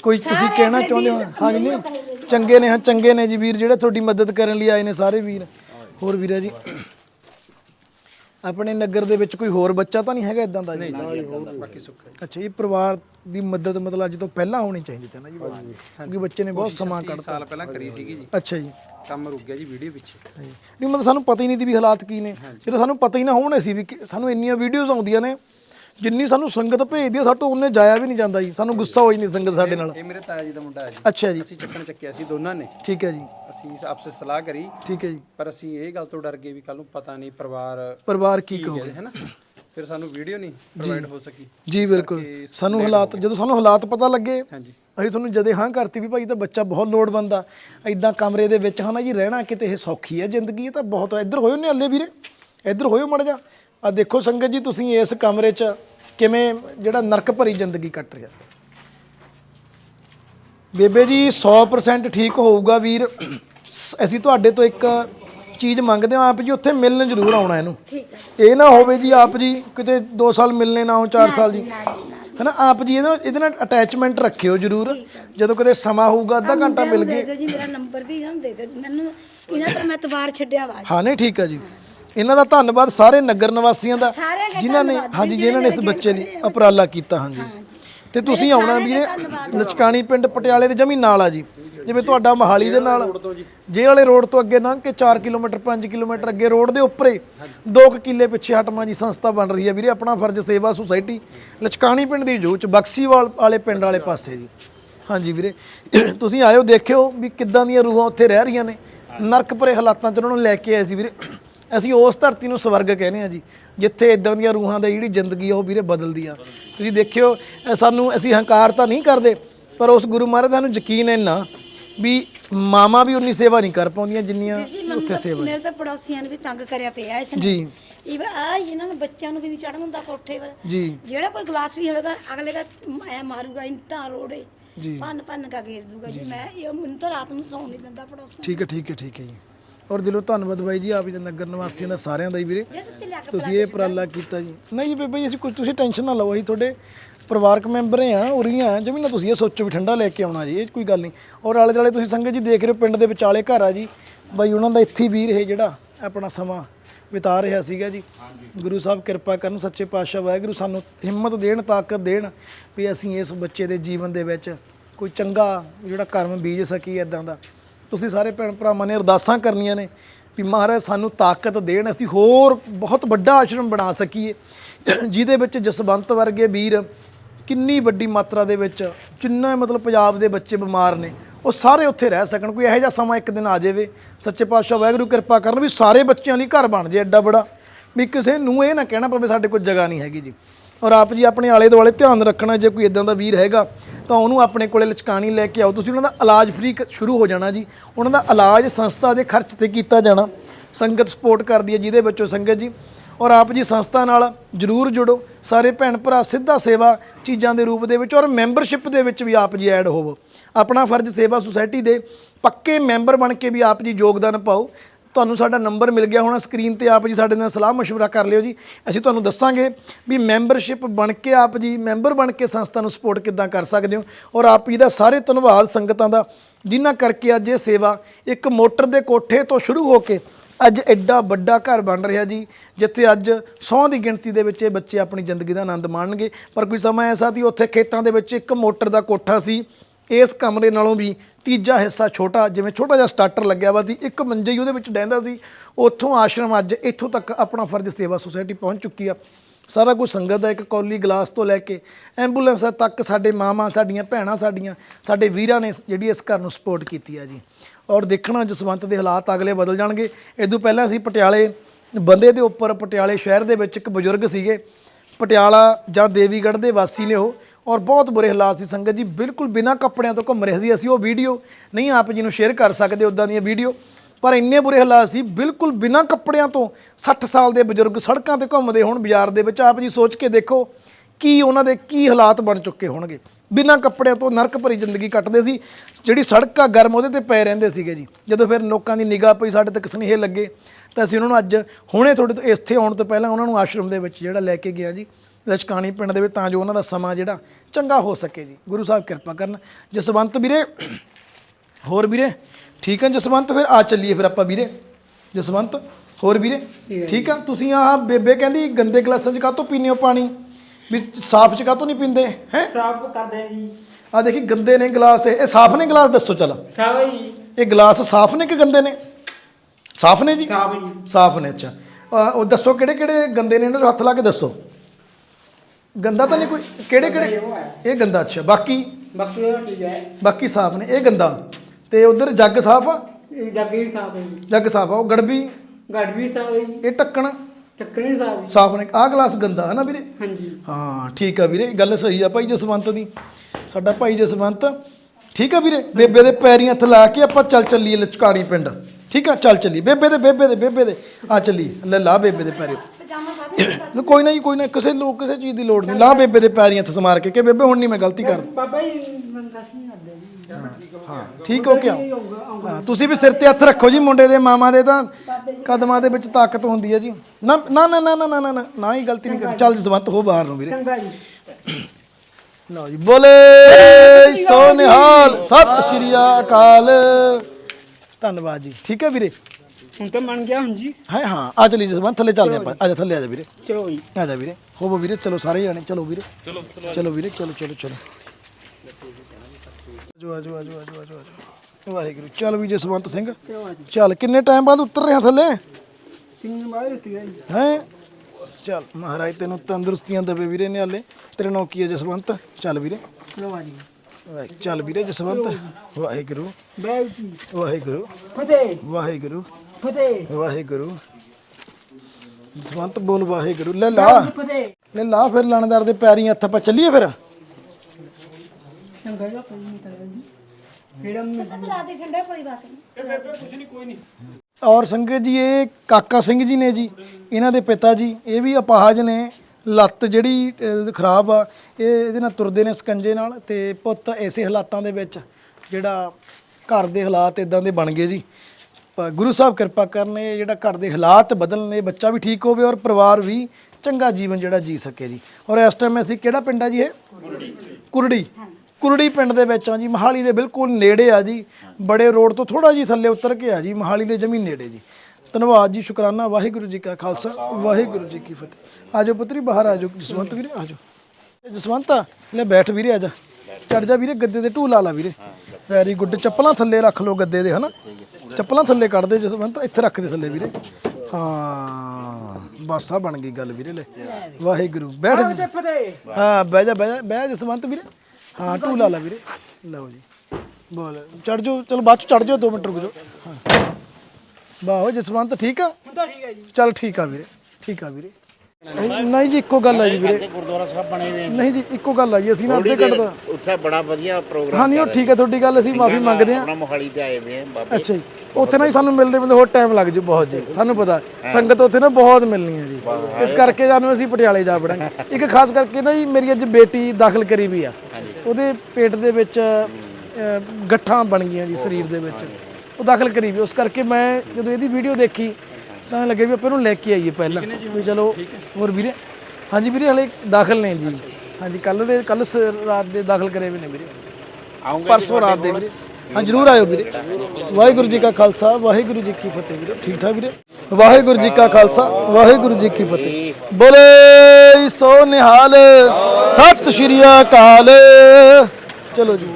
ਕੋਈ ਤੁਸੀਂ ਕਹਿਣਾ ਚਾਹੁੰਦੇ ਹੋ? ਵੀਰ ਹਾਂ ਜੀ ਨਹੀਂ ਨਹੀਂ ਚੰਗੇ ਨੇ ਹਾਂ ਚੰਗੇ ਨੇ ਜੀ ਵੀਰ ਜਿਹੜੇ ਤੁਹਾਡੀ ਮਦਦ ਕਰਨ ਲਈ ਆਏ ਨੇ ਸਾਰੇ ਵੀਰ। ਹੋਰ ਵੀਰਾ ਜੀ। ਆਪਣੇ ਨਗਰ ਦੇ ਵਿੱਚ ਕੋਈ ਹੋਰ ਬੱਚਾ ਤਾਂ ਨਹੀਂ ਹੈਗਾ ਇਦਾਂ ਦਾ ਜੀ? ਬਾਕੀ ਸੁੱਖ ਅੱਛਾ ਇਹ ਪਰਿਵਾਰ ਦੀ ਮਦਦ ਮਤਲਬ ਅੱਜ ਤੋਂ ਪਹਿਲਾਂ ਹੋਣੀ ਚਾਹੀਦੀ ਤੇ ਨਾ ਜੀ ਕਿਉਂਕਿ ਬੱਚੇ ਨੇ ਬਹੁਤ ਸਮਾਂ ਕੱਢਤਾ। ਸਾਲ ਪਹਿਲਾਂ ਕਰੀ ਸੀਗੀ ਜੀ। ਅੱਛਾ ਜੀ। ਕੰਮ ਰੁਕ ਗਿਆ ਜੀ ਵੀਡੀਓ ਪਿੱਛੇ। ਹਾਂਜੀ। ਨਹੀਂ ਮਤਲਬ ਸਾਨੂੰ ਪਤਾ ਹੀ ਨਹੀਂ ਸੀ ਵੀ ਹਾਲਾਤ ਕੀ ਨੇ। ਜਦੋਂ ਸਾਨੂੰ ਪਤਾ ਹੀ ਨਾ ਹੋਣੇ ਸੀ ਵੀ ਕਿ- ਸਾਨੂੰ ਇੰਨੀਆਂ ਵੀਡੀਓਜ਼ ਆਉਂਦੀਆਂ ਨੇ। ਜਿੰਨੀ ਸਾਨੂੰ ਸੰਗਤ ਭੇਜਦੀ ਆ ਸਾਤੋਂ ਉਹਨੇ ਜਾਇਆ ਵੀ ਨਹੀਂ ਜਾਂਦਾ ਜੀ। ਸਾਨੂੰ ਗੁੱਸਾ ਹੋ ਜਾਂਦੀ ਸੰਗਤ ਸਾਡੇ ਨਾਲ। ਇਹ ਮੇਰੇ ਤਾਇਆ ਜੀ ਦਾ ਮੁੰਡਾ ਹੈ ਜੀ। ਅੱਛਾ ਜੀ। ਅਸੀਂ ਚੱਕਣ ਚੱਕਿਆ ਸੀ ਦੋਨਾਂ ਨੇ। ਠੀਕ ਹੈ ਜੀ। ਅਸੀਂ ਆਪਸੇ ਸਲਾਹ ਕਰੀ। ਠੀਕ ਹੈ ਜੀ। ਪਰ ਅਸੀਂ ਇਹ ਗੱਲ ਤੋਂ ਡਰ ਗਏ ਵੀ ਕੱਲ ਨੂੰ ਪਤਾ ਨਹੀਂ ਪਰਿਵਾਰ ਪਰਿਵਾਰ ਕੀ ਕੀ ਕਹੋ ਹੈ ਨਾ ਫਿਰ ਸਾਨੂੰ ਵੀਡੀਓ ਨਹੀਂ ਪ੍ਰੋਵਾਈਡ ਹੋ ਸਕੀ। ਜੀ ਬਿਲਕੁਲ। ਸਾਨੂੰ ਹਾਲਾਤ ਜਦੋਂ ਸਾਨੂੰ ਹਾਲਾਤ ਪਤਾ ਲੱਗੇ ਹਾਂਜੀ। ਅਸੀਂ ਤੁਹਾਨੂੰ ਜਦੇ ਹਾਂ ਕਰਤੀ ਵੀ ਭਾਈ ਤਾਂ ਬੱਚਾ ਬਹੁਤ ਲੋੜਵੰਦ ਆ। ਐਦਾਂ ਕਮਰੇ ਦੇ ਵਿੱਚ ਹਨਾ ਜੀ ਰਹਿਣਾ ਕਿਤੇ ਇਹ ਸੌਖੀ ਹੈ ਜ਼ਿੰਦਗੀ ਇਹ ਤਾਂ ਬਹੁਤ ਇੱਧਰ ਹੋਇਓ ਨੇ ਹੱਲੇ ਵੀਰੇ। ਇੱਧਰ ਹੋਇਓ ਮੜ ਜਾ ਆ ਦੇਖੋ ਸੰਗਤ ਜੀ ਤੁਸੀਂ ਇਸ ਕਮਰੇ 'ਚ ਕਿਵੇਂ ਜਿਹੜਾ ਨਰਕ ਭਰੀ ਜ਼ਿੰਦਗੀ ਕੱਟ ਰਿਹਾ? ਬੇਬੇ ਜੀ 100% ਠੀਕ ਹੋਊਗਾ ਵੀਰ। ਅਸੀਂ ਤੁਹਾਡੇ ਤੋਂ ਇੱਕ ਚੀਜ਼ ਮੰਗਦੇ ਹਾਂ ਆਪ ਜੀ ਉੱਥੇ ਮਿਲਣ ਜ਼ਰੂਰ ਆਉਣਾ ਇਹਨੂੰ। ਠੀਕ ਹੈ ਇਹ ਨਾ ਹੋਵੇ ਜੀ ਆਪ ਜੀ ਕਿਤੇ 2 ਸਾਲ ਮਿਲਨੇ ਨਾ ਹੋ 4 ਸਾਲ ਜੀ ਹਨਾ ਆਪ ਜੀ ਇਹਦੇ ਇਹਦੇ ਨਾਲ ਅਟੈਚਮੈਂਟ ਰੱਖਿਓ ਜਰੂਰ। ਜਦੋਂ ਕਦੇ ਸਮਾਂ ਹੋਊਗਾ ਅੱਧਾ ਘੰਟਾ ਮਿਲ ਗਏ। ਜੀ ਮੇਰਾ ਨੰਬਰ ਵੀ ਇਹਨਾਂ ਨੂੰ ਦੇ ਦਿਓ ਮੈਨੂੰ ਇਹਨਾਂ ਤੋਂ ਮੈਂ ਤਵਾਰ ਛੱਡਿਆ ਵਾ ਹਾਂ ਨਹੀਂ ਠੀਕ ਹੈ ਜੀ। ਇਹਨਾਂ ਦਾ ਧੰਨਵਾਦ ਸਾਰੇ ਨਗਰ ਨਿਵਾਸੀਆਂ ਦਾ ਦਾ ਜਿਨ੍ਹਾਂ ਨੇ ਹਾਂਜੀ ਜਿਨ੍ਹਾਂ ਨੇ ਇਸ ਬੱਚੇ ਲਈ ਉਪਰਾਲਾ ਕੀਤਾ ਹਾਂਜੀ। ਤੇ ਤੁਸੀਂ ਆਉਣਾ ਦਾ ਧੰਨਵਾਦ। ਲਚਕਾਣੀ ਪਿੰਡ ਪਟਿਆਲੇ ਦੇ ਜਮੀ ਨਾਲ ਆ ਜੀ। ਜਿਵੇਂ ਤੁਹਾਡਾ ਮਹਾਲੀ ਦੇ ਨਾਲ ਜੇ। ਵਾਲੇ ਰੋਡ ਤੋਂ ਅੱਗੇ ਲੰਘ ਕੇ 4 ਕਿਲੋਮੀਟਰ 5 ਕਿਲੋਮੀਟਰ ਅੱਗੇ ਰੋਡ ਦੇ ਉੱਪਰੇ 2 ਕਿੱਲੇ ਪਿੱਛੇ ਹਟਮਾ ਜੀ ਸੰਸਥਾ ਬਣ ਰਹੀ ਹੈ ਵੀਰੇ ਆਪਣਾ ਫਰਜ਼ ਸੇਵਾ ਸੁਸਾਇਟੀ ਲਚਕਾਣੀ ਪਿੰਡ ਦੀ ਜੂਚ ਬਕਸੀਵਾਲ ਵਾਲੇ ਪਿੰਡ ਵਾਲੇ ਪਾਸੇ ਜੀ। ਹਾਂਜੀ ਵੀਰੇ ਤੁਸੀਂ ਆਇਓ ਦੇਖਿਓ ਵੀ ਕਿੱਦਾਂ ਦੀਆਂ ਰੂਹਾਂ ਉੱਥੇ ਰਹਿ ਰਹੀਆਂ ਨੇ। ਨਰਕ ਭਰੇ ਹਾਲਾਤਾਂ 'ਚ ਉਹਨਾਂ ਨੂੰ ਲੈ ਕੇ ਆਏ ਸੀ ਵੀਰੇ। ਅਸੀਂ ਉਸ ਧਰਤੀ ਨੂੰ ਸਵਰਗ ਕਹਿੰਦੇ ਆ ਜੀ ਜਿੱਥੇ ਇਦਾਂ ਦੀਆਂ ਰੂਹਾਂ ਦੀ ਜਿਹੜੀ ਜ਼ਿੰਦਗੀ ਆ ਉਹ ਵੀਰੇ ਬਦਲਦੀ ਆ। ਤੁਸੀਂ ਦੇਖਿਓ ਸਾਨੂੰ ਅਸੀਂ ਹੰਕਾਰ ਤਾਂ ਨਹੀਂ ਕਰਦੇ ਪਰ ਉਸ ਗੁਰੂ ਮਹਾਰਾਜ ਦਾ ਸਾਨੂੰ ਯਕੀਨ ਇੰਨਾ ਵੀ ਮਾਮਾ ਵੀ ਉਨੀ ਸੇਵਾ ਨਹੀਂ ਕਰ ਪਾਉਂਦੀਆਂ ਜਿੰਨੀਆਂ ਉੱਥੇ ਤਾਂ- ਸੇਵਾ ਮੇਰੇ ਤਾਂ ਪੜੋਸੀਆਂ ਨੇ ਵੀ ਤੰਗ ਕਰਿਆ ਪਿਆ ਇਸ ਨੇ। ਜੀ। ਇਹ ਆ ਇਹਨਾਂ ਨੂੰ ਬੱਚਿਆਂ ਨੂੰ ਵੀ ਨਹੀਂ ਚੜਨ ਦਿੰਦਾ ਕੋਠੇ ਪਰ ਜੀ। ਜਿਹੜਾ ਕੋਈ ਗਲਾਸ ਵੀ ਹੋਵੇਗਾ ਅਗਲੇ ਦਾ ਐ ਮਾਰੂਗਾ ਇੰਟਾਂ ਰੋੜੇ ਜੀ। ਭੰਨ ਭੰਨ ਕਾ ਘੇਰ ਦੂਗਾ ਜੀ ਮੈਂ ਇਹ ਮੈਨੂੰ ਤਾਂ ਰਾਤ ਨੂੰ ਸੌਣ ਨਹੀਂ ਦਿੰਦਾ ਪੜੋਸੀਆਂ ਠੀਕ ਹੈ ਠੀਕ ਹੈ ਠੀਕ ਹੈ ਜੀ। ਔਰ ਦਿਲੋਂ ਧੰਨਵਾਦ ਬਾਈ ਜੀ ਆਪ ਜੀ ਦੇ ਨਗਰ ਨਿਵਾਸੀਆਂ ਦਾ ਸਾਰਿਆਂ ਦਾ ਹੀ ਵੀਰੇ। ਤੁਸੀਂ ਇਹ ਉਪਰਾਲਾ ਕੀਤਾ ਜੀ। ਨਹੀਂ ਜੀ ਬੇਬੇ ਜੀ ਅਸੀਂ ਕੁਝ ਤੁਸੀਂ ਟੈਨਸ਼ਨ ਨਾ ਲਓ ਅਸੀਂ ਤੁਹਾਡੇ ਪਰਿਵਾਰਕ ਮੈਂਬਰ ਆ ਉਰੀਆਂ ਜਿਵੇਂ ਨਾ ਤੁਸੀਂ ਇਹ ਸੋਚੋ ਵੀ ਠੰਡਾ ਲੈ ਕੇ ਆਉਣਾ ਜੀ ਇਹ ਕੋਈ ਗੱਲ ਨਹੀਂ। ਔਰ ਆਲੇ ਦੁਆਲੇ ਤੁਸੀਂ ਸੰਗਤ ਜੀ ਦੇਖ ਰਹੇ ਹੋ ਪਿੰਡ ਦੇ ਵਿਚਾਲੇ ਘਰ ਆ ਜੀ। ਬਾਈ ਉਹਨਾਂ ਦਾ ਇੱਥੇ ਵੀਰ ਇਹ ਜਿਹੜਾ ਆਪਣਾ ਸਮਾਂ ਬਿਤਾ ਰਿਹਾ ਸੀਗਾ ਜੀ। ਗੁਰੂ ਸਾਹਿਬ ਕਿਰਪਾ ਕਰਨ ਸੱਚੇ ਪਾਤਸ਼ਾਹ ਵਾਹਿਗੁਰੂ ਸਾਨੂੰ ਹਿੰਮਤ ਦੇਣ ਤਾਕਤ ਦੇਣ ਵੀ ਅਸੀਂ ਇਸ ਬੱਚੇ ਦੇ ਜੀਵਨ ਦੇ ਵਿੱਚ ਕੋਈ ਚੰਗਾ ਜਿਹੜਾ ਕਰਮ ਬੀਜ ਸਕੀਏ ਇਦਾਂ ਦਾ। ਤੁਸੀਂ ਸਾਰੇ ਭੈਣ ਭਰਾਵਾਂ ਨੇ ਅਰਦਾਸਾਂ ਕਰਨੀਆਂ ਨੇ ਵੀ ਮਹਾਰਾਜ ਸਾਨੂੰ ਤਾਕਤ ਦੇਣ, ਅਸੀਂ ਹੋਰ ਬਹੁਤ ਵੱਡਾ ਆਸ਼ਰਮ ਬਣਾ ਸਕੀਏ। ਜਿਹਦੇ ਵਿੱਚ ਜਸਵੰਤ ਵਰਗੇ ਵੀਰ ਕਿੰਨੀ ਵੱਡੀ ਮਾਤਰਾ ਦੇ ਵਿੱਚ, ਜਿੰਨਾ ਮਤਲਬ ਪੰਜਾਬ ਦੇ ਬੱਚੇ ਬਿਮਾਰ ਨੇ, ਉਹ ਸਾਰੇ ਉੱਥੇ ਰਹਿ ਸਕਣ, ਕੋਈ ਇਹੋ ਜਿਹਾ ਸਮਾਂ ਇੱਕ ਦਿਨ ਆ ਜਾਵੇ। ਸੱਚੇ ਪਾਤਸ਼ਾਹ ਵਾਹਿਗੁਰੂ ਕਿਰਪਾ ਕਰਨ ਵੀ ਸਾਰੇ ਬੱਚਿਆਂ ਲਈ ਘਰ ਬਣ ਜੇ ਐਡਾ ਬੜਾ ਵੀ ਕਿਸੇ ਨੂੰ ਇਹ ਨਾ ਕਹਿਣਾ ਪਵੇ ਸਾਡੇ ਕੋਲ ਜਗ੍ਹਾ ਨਹੀਂ ਹੈਗੀ ਜੀ। ਔਰ ਆਪ ਜੀ ਆਪਣੇ ਆਲੇ ਦੁਆਲੇ ਧਿਆਨ ਰੱਖਣਾ ਜੇ ਕੋਈ ਇਦਾਂ ਦਾ ਵੀਰ ਹੈਗਾ, ਤਾਂ ਉਹਨੂੰ ਆਪਣੇ ਕੋਲੇ ਲਚਕਾਣੀ ਲੈ ਕੇ ਆਓ। ਤੁਸੀਂ ਉਹਨਾਂ ਦਾ ਇਲਾਜ ਫ੍ਰੀ ਸ਼ੁਰੂ ਹੋ ਜਾਣਾ ਜੀ। ਉਹਨਾਂ ਦਾ ਇਲਾਜ ਸੰਸਥਾ ਦੇ ਖਰਚ ਤੇ ਕੀਤਾ ਜਾਣਾ। ਸੰਗਤ ਸਪੋਰਟ ਕਰਦੀ ਹੈ ਜਿਹਦੇ ਵਿੱਚੋਂ ਸੰਗਤ ਜੀ। ਔਰ ਆਪ ਜੀ ਸੰਸਥਾ ਨਾਲ ਜਰੂਰ ਜੁੜੋ। ਸਾਰੇ ਭੈਣ ਭਰਾ ਸਿੱਧਾ ਸੇਵਾ ਚੀਜ਼ਾਂ ਦੇ ਰੂਪ ਦੇ ਵਿੱਚ ਔਰ ਮੈਂਬਰਸ਼ਿਪ ਦੇ ਵਿੱਚ ਵੀ ਆਪ ਜੀ ਐਡ ਹੋਵੋ। ਆਪਣਾ ਫਰਜ਼ ਸੇਵਾ ਸੁਸਾਇਟੀ ਦੇ ਪੱਕੇ ਮੈਂਬਰ ਬਣ ਕੇ ਵੀ ਆਪ ਜੀ ਯੋਗਦਾਨ ਪਾਓ। ਤੁਹਾਨੂੰ ਸਾਡਾ ਨੰਬਰ ਮਿਲ ਗਿਆ ਹੋਣਾ ਸਕਰੀਨ ਤੇ ਆਪ ਜੀ ਸਾਡੇ ਨਾਲ ਸਲਾਹ مشورہ ਕਰ ਲਿਓ ਜੀ ਅਸੀਂ ਤੁਹਾਨੂੰ ਦੱਸਾਂਗੇ ਵੀ ਮੈਂਬਰਸ਼ਿਪ ਬਣ ਕੇ ਆਪ ਜੀ ਮੈਂਬਰ ਬਣ ਕੇ ਸੰਸਥਾ ਨੂੰ ਸਪੋਰਟ ਕਿੱਦਾਂ ਕਰ ਸਕਦੇ ਹੋ ਔਰ ਆਪ ਜੀ ਦਾ ਸਾਰੇ ਧੰਨਵਾਦ ਸੰਗਤਾਂ ਦਾ ਜਿਨ੍ਹਾਂ ਕਰਕੇ ਅੱਜ ਇਹ ਸੇਵਾ ਇੱਕ ਮੋਟਰ ਦੇ ਕੋਠੇ ਤੋਂ ਸ਼ੁਰੂ ਹੋ ਕੇ ਅੱਜ ਐਡਾ ਵੱਡਾ ਘਰ ਬਣ ਰਿਹਾ ਜੀ ਜਿੱਥੇ ਅੱਜ ਸੌ ਦੀ ਗਿਣਤੀ ਦੇ ਵਿੱਚ ਇਹ ਬੱਚੇ ਆਪਣੀ ਜ਼ਿੰਦਗੀ ਦਾ ਆਨੰਦ ਮਾਣਨਗੇ ਪਰ ਕੋਈ ਸਮਾਂ ਐਸਾ ਸੀ ਉੱਥੇ ਖੇਤਾਂ ਦੇ ਵਿੱਚ ਇੱਕ ਮੋਟਰ ਦਾ ਕੋਠਾ ਸੀ ਇਸ ਕਮਰੇ ਨਾਲੋਂ ਵੀ ਤੀਜਾ ਹਿੱਸਾ ਛੋਟਾ, ਜਿਵੇਂ ਛੋਟਾ ਜਿਹਾ ਸਟਾਰਟਰ ਲੱਗਿਆ ਵਾ ਸੀ ਇੱਕ ਮੰਜੇ ਹੀ ਉਹਦੇ ਵਿੱਚ ਡੈਂਦਾ ਸੀ। ਉੱਥੋਂ ਆਸ਼ਰਮ ਅੱਜ ਇੱਥੋਂ ਤੱਕ ਆਪਣਾ ਫਰਜ਼ ਸੇਵਾ ਸੁਸਾਇਟੀ ਪਹੁੰਚ ਚੁੱਕੀ ਆ। ਸਾਰਾ ਕੁਝ ਸੰਗਤ ਦਾ ਇੱਕ ਕੌਲੀ ਗਲਾਸ ਤੋਂ ਲੈ ਕੇ ਐਂਬੂਲੈਂਸਾਂ ਤੱਕ ਸਾਡੇ ਮਾਵਾਂ, ਸਾਡੀਆਂ ਭੈਣਾਂ, ਸਾਡੀਆਂ, ਸਾਡੇ ਵੀਰਾਂ ਨੇ ਜਿਹੜੀ ਇਸ ਘਰ ਨੂੰ ਸਪੋਰਟ ਕੀਤੀ ਆ ਜੀ। ਔਰ ਦੇਖਣਾ ਜਸਵੰਤ ਦੇ ਹਾਲਾਤ ਅਗਲੇ ਬਦਲ ਜਾਣਗੇ। ਇਦੋਂ ਪਹਿਲਾਂ ਅਸੀਂ ਪਟਿਆਲੇ ਬੰਦੇ ਦੇ ਉੱਪਰ, ਪਟਿਆਲੇ ਸ਼ਹਿਰ ਦੇ ਵਿੱਚ ਇੱਕ ਬਜ਼ੁਰਗ ਸੀਗੇ। ਪਟਿਆਲਾ ਜਾਂ ਦੇਵੀਗੜ੍ਹ ਦੇ ਵਾਸੀ ਨੇ ਉਹ। ਔਰ ਬਹੁਤ ਬੁਰੇ ਹਾਲਾਤ ਸੀ ਸੰਗਤ ਜੀ। ਬਿਲਕੁਲ ਬਿਨਾਂ ਕੱਪੜਿਆਂ ਤੋਂ ਘੁੰਮ ਰਹੇ ਸੀ ਅਸੀਂ ਉਹ ਵੀਡੀਓ। ਨਹੀਂ, ਆਪ ਜੀ ਨੂੰ ਸ਼ੇਅਰ ਕਰ ਸਕਦੇ ਉਦਾਂ ਦੀਆਂ ਵੀਡੀਓ। ਪਰ ਇੰਨੇ ਬੁਰੇ ਹਾਲਾਤ ਸੀ, ਬਿਲਕੁਲ ਬਿਨਾਂ ਕੱਪੜਿਆਂ ਤੋਂ 60 ਸਾਲ ਦੇ ਬਜ਼ੁਰਗ ਸੜਕਾਂ ਤੇ ਘੁੰਮਦੇ ਹੋਣ ਬਾਜ਼ਾਰ ਦੇ ਵਿੱਚ। ਆਪ ਜੀ ਸੋਚ ਕੇ ਦੇਖੋ ਕੀ ਉਹਨਾਂ ਦੇ ਕੀ ਹਾਲਾਤ ਬਣ ਚੁੱਕੇ ਹੋਣਗੇ। ਬਿਨਾਂ ਕੱਪੜਿਆਂ ਤੋਂ ਨਰਕ ਭਰੀ ਜ਼ਿੰਦਗੀ ਕੱਟਦੇ ਸੀ। ਜਿਹੜੀ ਸੜਕ ਆ, ਗਰਮ ਉਹਦੇ ਤੇ ਪਏ ਰਹਿੰਦੇ ਸੀਗੇ ਜੀ। ਜਦੋਂ ਫਿਰ ਲੋਕਾਂ ਦੀ ਨਿਗਾਹ ਪਈ, ਸਾਡੇ ਤੱਕ ਸੁਨੇਹੇ ਲੱਗੇ, ਤਾਂ ਅਸੀਂ ਉਹਨਾਂ ਨੂੰ ਅੱਜ ਹੁਣੇ ਤੁਹਾਡੇ ਤੋਂ, ਇੱਥੇ ਆਉਣ ਤੋਂ ਪਹਿਲਾਂ ਉਹਨਾਂ ਨੂੰ ਆਸ਼ਰਮ ਦੇ ਵਿੱਚ ਜਿਹੜਾ ਲੈ ਕੇ ਗਿਆ ਜੀ। ਲਚਕਾਣੀ ਪਿੰਡ ਦੇ ਵਿੱਚ ਤਾਂ ਜੋ ਉਹਨਾਂ ਦਾ ਸਮਾਂ ਜਿਹੜਾ ਚੰਗਾ ਹੋ ਸਕੇ ਜੀ। ਗੁਰੂ ਸਾਹਿਬ ਕਿਰਪਾ ਕਰਨ। ਜਸਵੰਤ ਵੀਰੇ ਹੋਰ ਵੀਰੇ ਠੀਕ ਹੈ ਜਸਵੰਤ? ਫਿਰ ਆ ਚੱਲੀਏ ਫਿਰ ਆਪਾਂ ਵੀਰੇ। ਜਸਵੰਤ ਹੋਰ ਵੀਰੇ ਠੀਕ ਆ? ਤੁਸੀਂ ਆਹ ਬੇਬੇ ਕਹਿੰਦੀ ਗੰਦੇ ਗਲਾਸਾਂ 'ਚ ਕਾਹਤੋਂ ਪੀਂਦੇ ਹੋ ਪਾਣੀ? ਵੀ ਸਾਫ਼ 'ਚ ਕਾਹਤੋਂ ਨਹੀਂ ਪੀਂਦੇ ਹੈ? ਸਾਫ਼ ਕਰਦੇ ਆ ਜੀ। ਆ ਦੇਖੀ ਗੰਦੇ ਨੇ ਗਲਾਸ ਇਹ ਸਾਫ਼ ਨੇ ਗਲਾਸ? ਦੱਸੋ ਚਲ। ਸਾਫ਼ ਹੈ ਜੀ। ਇਹ ਗਲਾਸ ਸਾਫ਼ ਨੇ ਕਿ ਗੰਦੇ ਨੇ? ਸਾਫ਼ ਨੇ ਜੀ? ਸਾਫ਼ ਹੈ ਨੇ ਅੱਛਾ। ਉਹ ਦੱਸੋ ਕਿਹੜੇ ਕਿਹੜੇ ਗੰਦੇ ਨੇ? ਇਹਨਾਂ ਨੂੰ ਹੱਥ ਲਾ ਕੇ ਦੱਸੋ। ਗੰਦਾ ਤਾਂ ਨਹੀਂ ਕੋਈ? ਕਿਹੜੇ ਕਿਹੜੇ? ਇਹ ਗੰਦਾ ਅੱਛਾ। ਬਾਕੀ? ਬਾਕੀ ਇਹ ਠੀਕ ਹੈ। ਬਾਕੀ ਸਾਫ਼ ਨੇ ਇਹ ਗੰਦਾ। ਤੇ ਉਧਰ ਜੱਗ ਸਾਫ਼ ਆ? ਇਹ ਜੱਗੇ ਵੀ ਸਾਫ਼ ਹੈ ਜੀ। ਜੱਗ ਸਾਫ਼ ਆ। ਉਹ ਗੜਬੀ ਗੱਡ ਵੀ ਸਾਫ਼ ਹੈ ਜੀ। ਇਹ ਟੱਕਣ ਚੱਕਣੀ ਸਾਫ਼ ਹੈ ਸਾਫ਼ ਨੇ। ਆਹ ਗਲਾਸ ਗੰਦਾ ਹੈ ਨਾ ਵੀਰੇ? ਹਾਂਜੀ। ਹਾਂ ਠੀਕ ਆ ਵੀਰੇ। ਇਹ ਗੱਲ ਸਹੀ ਆ ਭਾਈ ਜਸਵੰਤ ਦੀ। ਸਾਡਾ ਭਾਈ ਜਸਵੰਤ। ਠੀਕ ਆ ਵੀਰੇ? ਬੇਬੇ ਦੇ ਪੈਰੀਂ ਹੱਥ ਲਾ ਕੇ ਆਪਾਂ ਚੱਲ ਚੱਲੀਏ ਲਚਕਾਣੀ ਪਿੰਡ। ਠੀਕ ਆ? ਚੱਲ ਚੱਲੀਏ। ਬੇਬੇ ਦੇ ਬੇਬੇ ਦੇ ਬੇਬੇ ਦੇ। ਆ ਚੱਲੀਏ। ਲੈ ਲਾ ਬੇਬੇ ਦੇ ਪੈਰੀ। ਕੋਈ ਨਾ ਜੀ ਕੋਈ ਨਾ ਕਿਸੇ ਲੋਕ ਕਿਸੇ ਚੀਜ਼ ਦੀ ਲੋੜ ਨਹੀਂ। ਲਾ ਬੇਬੇ ਦੇ ਪੈਰੀਂ ਹੱਥ ਸਮਾਰ ਕੇ ਕਿ ਬੇਬੇ ਹੁਣ ਨਹੀਂ ਮੈਂ ਗਲਤੀ ਕਰਦਾ ਬਾਬਾ ਜੀ ਮੈਨੂੰ ਦੱਸ ਨਹੀਂ ਆਉਂਦਾ ਜੀ। ਹਾਂ ਠੀਕ ਹੋ ਕੇ ਆਓ ਹਾਂ ਤੁਸੀਂ ਵੀ ਸਿਰ ਤੇ ਹੱਥ ਰੱਖੋ ਜੀ ਮੁੰਡੇ ਦੇ ਮਾਮਾ ਦੇ ਤਾਂ ਕਦਮਾਂ ਦੇ ਵਿੱਚ ਤਾਕਤ ਹੁੰਦੀ ਹੈ ਜੀ। ਨਾ ਨਾ ਨਾ ਨਾ ਨਾ ਨਾ ਨਾ ਨਾ ਹੀ ਗਲਤੀ ਨਹੀਂ ਕਰ ਚੱਲ ਜਸਵੰਤ ਹੋ ਬਾਹਰ ਨੂੰ ਵੀਰੇ। ਚੰਗਾ ਜੀ। ਲਓ ਜੀ ਬੋਲੇ ਸੋ ਨਿਹਾਲ ਸਤਿ ਸ਼੍ਰੀ ਅਕਾਲ। ਧੰਨਵਾਦ ਜੀ। ਠੀਕ ਹੈ ਵੀਰੇ? ਹੁਣ ਤਾਂ ਮੰਨ ਗਿਆ ਹੁਣ ਜੀ। ਹਾਂ ਹਾਂ ਆ ਚਲੀ ਜਸਵੰਤ ਥੱਲੇ ਚੱਲਦੇ ਆਪਾਂ। ਆ ਜਾ ਥੱਲੇ ਆ ਜਾ ਵੀਰੇ। ਚਲੋ ਜੀ। ਆ ਜਾ ਵੀਰੇ। ਹੋਵੋ ਵੀਰੇ ਚਲੋ ਸਾਰੇ ਜਾਣੇ ਚਲੋ ਵੀਰੇ। ਚਲੋ ਚਲੋ। ਵੀਰੇ ਚਲੋ ਚਲੋ ਚਲੋ। ਆਜੋ ਆਜੋ ਆਜੋ ਆਜੋ ਆਜੋ ਆਜੋ। ਵਾਹਿਗੁਰੂ ਚੱਲ ਵੀ ਜਸਵੰਤ ਸਿੰਘ। ਚਲੋ ਕਿੰਨੇ ਟਾਈਮ ਬਾਅਦ ਉਤਰ ਰਿਹਾ ਥੱਲੇ? ਤਿੰਨ ਦਿੱਤੀ ਹੈ ਜੀ। ਹੈ? ਚੱਲ ਮਹਾਰਾਜ ਤੈਨੂੰ ਤੰਦਰੁਸਤੀਆਂ ਦੇਵੇ ਵੀਰੇ ਨੇ ਹਾਲੇ ਤੇਰੇ ਨਾਂ ਕੀ ਹੈ ਜਸਵੰਤ? ਚੱਲ ਵੀਰੇ। ਚਲੋ ਜੀ। ਵਾਹਿ- ਚੱਲ ਵੀਰੇ ਜਸਵੰਤ। ਵਾਹਿਗੁਰੂ। ਵਾਹਿਗੁਰੂ। ਫਤਿਹ। ਵਾਹਿਗੁਰੂ। ਫਤਿਹ ਵਾਹਿਗੁਰੂ। ਜਸਵੰਤ ਬੋਲ ਵਾਹਿਗੁਰੂ। ਲੈ ਲਾ। ਫਤਿਹ ਲੈ ਲਾ ਫਿਰ ਲਾਣੇਦਾਰ ਦੇ ਪੈਰੀਂ ਹੱਥ ਆਪਾਂ ਚੱਲੀਏ ਫਿਰ। ਚੰਗਾ ਜੀ ਕੋਈ ਨਹੀਂ ਕਰਿਆ ਜੀ। ਕਿਹੜਾ ਮੈਂ ਤਾਂ ਪਿਲਾ ਦੇ ਠੰਡਾ ਕੋਈ ਬਾਤ ਨਹੀਂ। ਔਰ ਸੰਗਤ ਜੀ ਇਹ ਕਾਕਾ ਸਿੰਘ ਜੀ ਨੇ ਜੀ ਇਹਨਾਂ ਦੇ ਪਿਤਾ ਜੀ ਇਹ ਵੀ ਅਪਾਹਜ ਨੇ। ਲੱਤ ਜਿਹੜੀ ਅਹ, ਖਰਾਬ ਆ ਇਹ ਇਹਦੇ ਨਾਲ ਤੁਰਦੇ ਨੇ ਸਕੰਜੇ ਨਾਲ ਤੇ ਪੁੱਤ ਐਸੇ ਹਾਲਾਤਾਂ ਦੇ ਵਿੱਚ ਜਿਹੜਾ ਘਰ ਦੇ ਹਾਲਾਤ ਇਦਾਂ ਦੇ ਬਣ ਗਏ ਜੀ। ਪ- ਗੁਰੂ ਸਾਹਿਬ ਕਿਰਪਾ ਕਰਨ ਇਹ ਜਿਹੜਾ ਘਰ ਦੇ ਹਾਲਾਤ ਬਦਲਣ ਇਹ ਬੱਚਾ ਵੀ ਠੀਕ ਹੋਵੇ ਔਰ ਪਰਿਵਾਰ ਵੀ ਚੰਗਾ ਜੀਵਨ ਜਿਹੜਾ ਜੀ ਸਕੇ ਜੀ। ਔਰ ਇਸ ਟਾਈਮ ਅਸੀਂ ਕਿਹੜਾ ਪਿੰਡ ਆ ਜੀ ਇਹ? ਕੁਰੜੀ। ਕੁਰੜੀ। ਪਿੰਡ ਦੇ ਵਿੱਚ ਆ ਜੀ ਮਹਾਲੀ ਦੇ ਬਿਲਕੁਲ ਨੇੜੇ ਆ ਜੀ। ਬੜੇ ਰੋਡ ਤੋਂ ਥੋੜਾ ਜੀ ਥੱਲੇ ਉਤਰ ਕੇ ਆ ਜੀ ਮਹਾਲੀ ਦੇ ਜਮੀ ਨੇੜੇ ਜੀ। ਧੰਨਵਾਦ ਜੀ ਸ਼ੁਕਰਾਨਾ ਵਾਹਿਗੁਰੂ ਜੀ ਕਾ ਖਾਲਸਾ ਵਾਹਿਗੁਰੂ ਜੀ ਕੀ ਫਤਿਹ। ਆਜੋ ਪੁੱਤਰੀ ਬਾਹਰ ਆਜੋ ਜਸਵੰਤ ਵੀਰੇ ਆਜੋ ਇਹ ਜਸਵੰਤ ਆ, ਲੈ ਬੈਠ ਵੀਰੇ ਆਜਾ ਚੜ ਜਾ ਵੀਰੇ ਗੱਦੇ ਤੇ ਢੂਲਾ ਲਾ ਵੀਰੇ। ਵੈਰੀ ਗੁੱਡ ਚੱਪਲਾਂ ਥੱਲੇ ਰੱਖ ਲਓ ਗੱਦੇ ਦੇ ਹਨਾ? ਚੱਪਲਾਂ ਥੱਲੇ ਕੱਢ ਦੇ ਜਸਵੰਤ ਇੱਥੇ ਰੱਖ ਦੇ ਥੱਲੇ ਵੀਰੇ। ਹਾਂ ਬਸ ਆ ਬਣ ਗਈ ਗੱਲ ਵੀਰੇ ਲੈ। ਵਾਹਿਗੁਰੂ ਬੈਠ ਜੀ। ਹਾਂ ਬਹਿ ਜਾ ਬਹਿ ਜਾ ਬਹਿ ਜਾ ਜਸਵੰਤ ਵੀਰੇ। ਹਾਂ ਢੂਲਾ ਲਾ ਵੀਰੇ। ਲਓ ਜੀ। ਬੋਲ ਚੜ ਜਾਓ ਚਲੋ ਬਾਅਦ ਚ ਚੜ ਜਾਓ 2 ਮਿੰਟ ਰੁਕ ਜਾਓ। ਹਾਂ। ਵਾਹੋ ਜਸਵੰਤ ਠੀਕ ਆ? ਹੁਣ ਤਾਂ ਠੀਕ ਹੈ ਜੀ। ਚੱਲ ਠੀਕ ਆ ਵੀਰੇ ਠੀਕ ਆ ਵੀਰੇ। ਨਹੀਂ ਜੀ ਇੱਕੋ ਗੱਲ ਆ ਜੀ ਵੀਰੇ। ਗੁਰਦੁਆਰਾ ਸਾਹਿਬ ਬਣੇ ਹੋਏ ਨਹੀਂ ਜੀ ਇੱਕੋ ਗੱਲ ਆ ਜੀ ਅਸੀਂ ਨਾ ਅੱਧੇ ਕੱਢਦਾ ਉੱਥੇ ਬੜਾ ਵਧੀਆ ਪ੍ਰੋਗਰਾਮ ਹਾਂ ਨਹੀਂ ਉਹ ਠੀਕ ਹੈ ਤੁਹਾਡੀ ਗੱਲ ਅਸੀਂ ਮਾਫੀ ਮੰਗਦੇ ਹਾਂ। ਆਪਣਾ ਮੋਹਾਲੀ ਤੇ ਆਏ ਹੋਏ ਆ ਬਾਬੇ। ਅੱਛਾ ਜੀ। ਉੱਥੇ ਨਾ ਸਾਨੂੰ ਮਿਲਦੇ ਮਿਲਦੇ ਹੋਰ ਟਾਈਮ ਲੱਗ ਜੂ ਬਹੁਤ ਜੀ ਸਾਨੂੰ ਪਤਾ। ਸੰਗਤ ਉੱਥੇ ਨਾ ਬਹੁਤ ਮਿਲਣੀ ਹੈ ਜੀ ਇਸ ਕਰਕੇ ਸਾਨੂੰ ਅਸੀਂ ਪਟਿਆਲੇ ਜਾ ਵੜਾਂਗੇ ਇੱਕ ਖਾਸ ਕਰਕੇ ਨਾ ਜੀ ਮੇਰੀ ਅੱਜ ਬੇਟੀ ਦਾਖਲ ਕਰੀ ਵੀ ਆ। ਉਹਦੇ ਪੇਟ ਦੇ ਵਿੱਚ ਗੱਠਾਂ ਬਣ ਗਈਆਂ ਜੀ ਸਰੀਰ ਦੇ ਵਿੱਚ। ਉਹ ਦਾਖਲ ਕਰੀ ਵੀ ਉਸ ਕਰਕੇ ਮੈਂ ਜਦੋਂ ਇਹਦੀ ਵੀਡੀਓ ਦੇਖੀ ਤਾਂ ਲੱਗੇ ਵੀ ਆਪਾਂ ਇਹਨੂੰ ਲੈ ਕੇ ਆਈਏ ਪਹਿਲਾਂ। ਵੀ ਚਲੋ ਹੋਰ ਵੀਰੇ ਹਾਂਜੀ ਵੀਰੇ ਹਲੇ ਦਾਖਲ ਨੇ ਜੀ। ਹਾਂਜੀ ਕੱਲ ਦੇ ਕੱਲ ਰਾਤ ਦੇ ਦਾਖਲ ਕਰੇ ਵੀ ਨੇ ਵੀਰੇ। ਪਰਸੋਂ ਰਾਤ ਦੇ ਵੀਰੇ। ਹਾਂ ਜਰੂਰ ਆਇਓ ਵੀਰੇ। ਵਾਹਿਗੁਰੂ ਜੀ ਕਾ ਖਾਲਸਾ ਵਾਹਿਗੁਰੂ ਜੀ ਕੀ ਫਤਿਹ ਵੀਰੇ। ਠੀਕ ਠਾਕ ਵੀਰੇ? ਵਾਹਿਗੁਰੂ ਜੀ ਕਾ ਖਾਲਸਾ ਵਾਹਿਗੁਰੂ ਜੀ ਕੀ ਫਤਿਹ। ਬੋਲੇ ਸੋ ਨਿਹਾਲ ਸਤਿ ਸ਼੍ਰੀ ਅਕਾਲ। ਚਲੋ ਜੀ।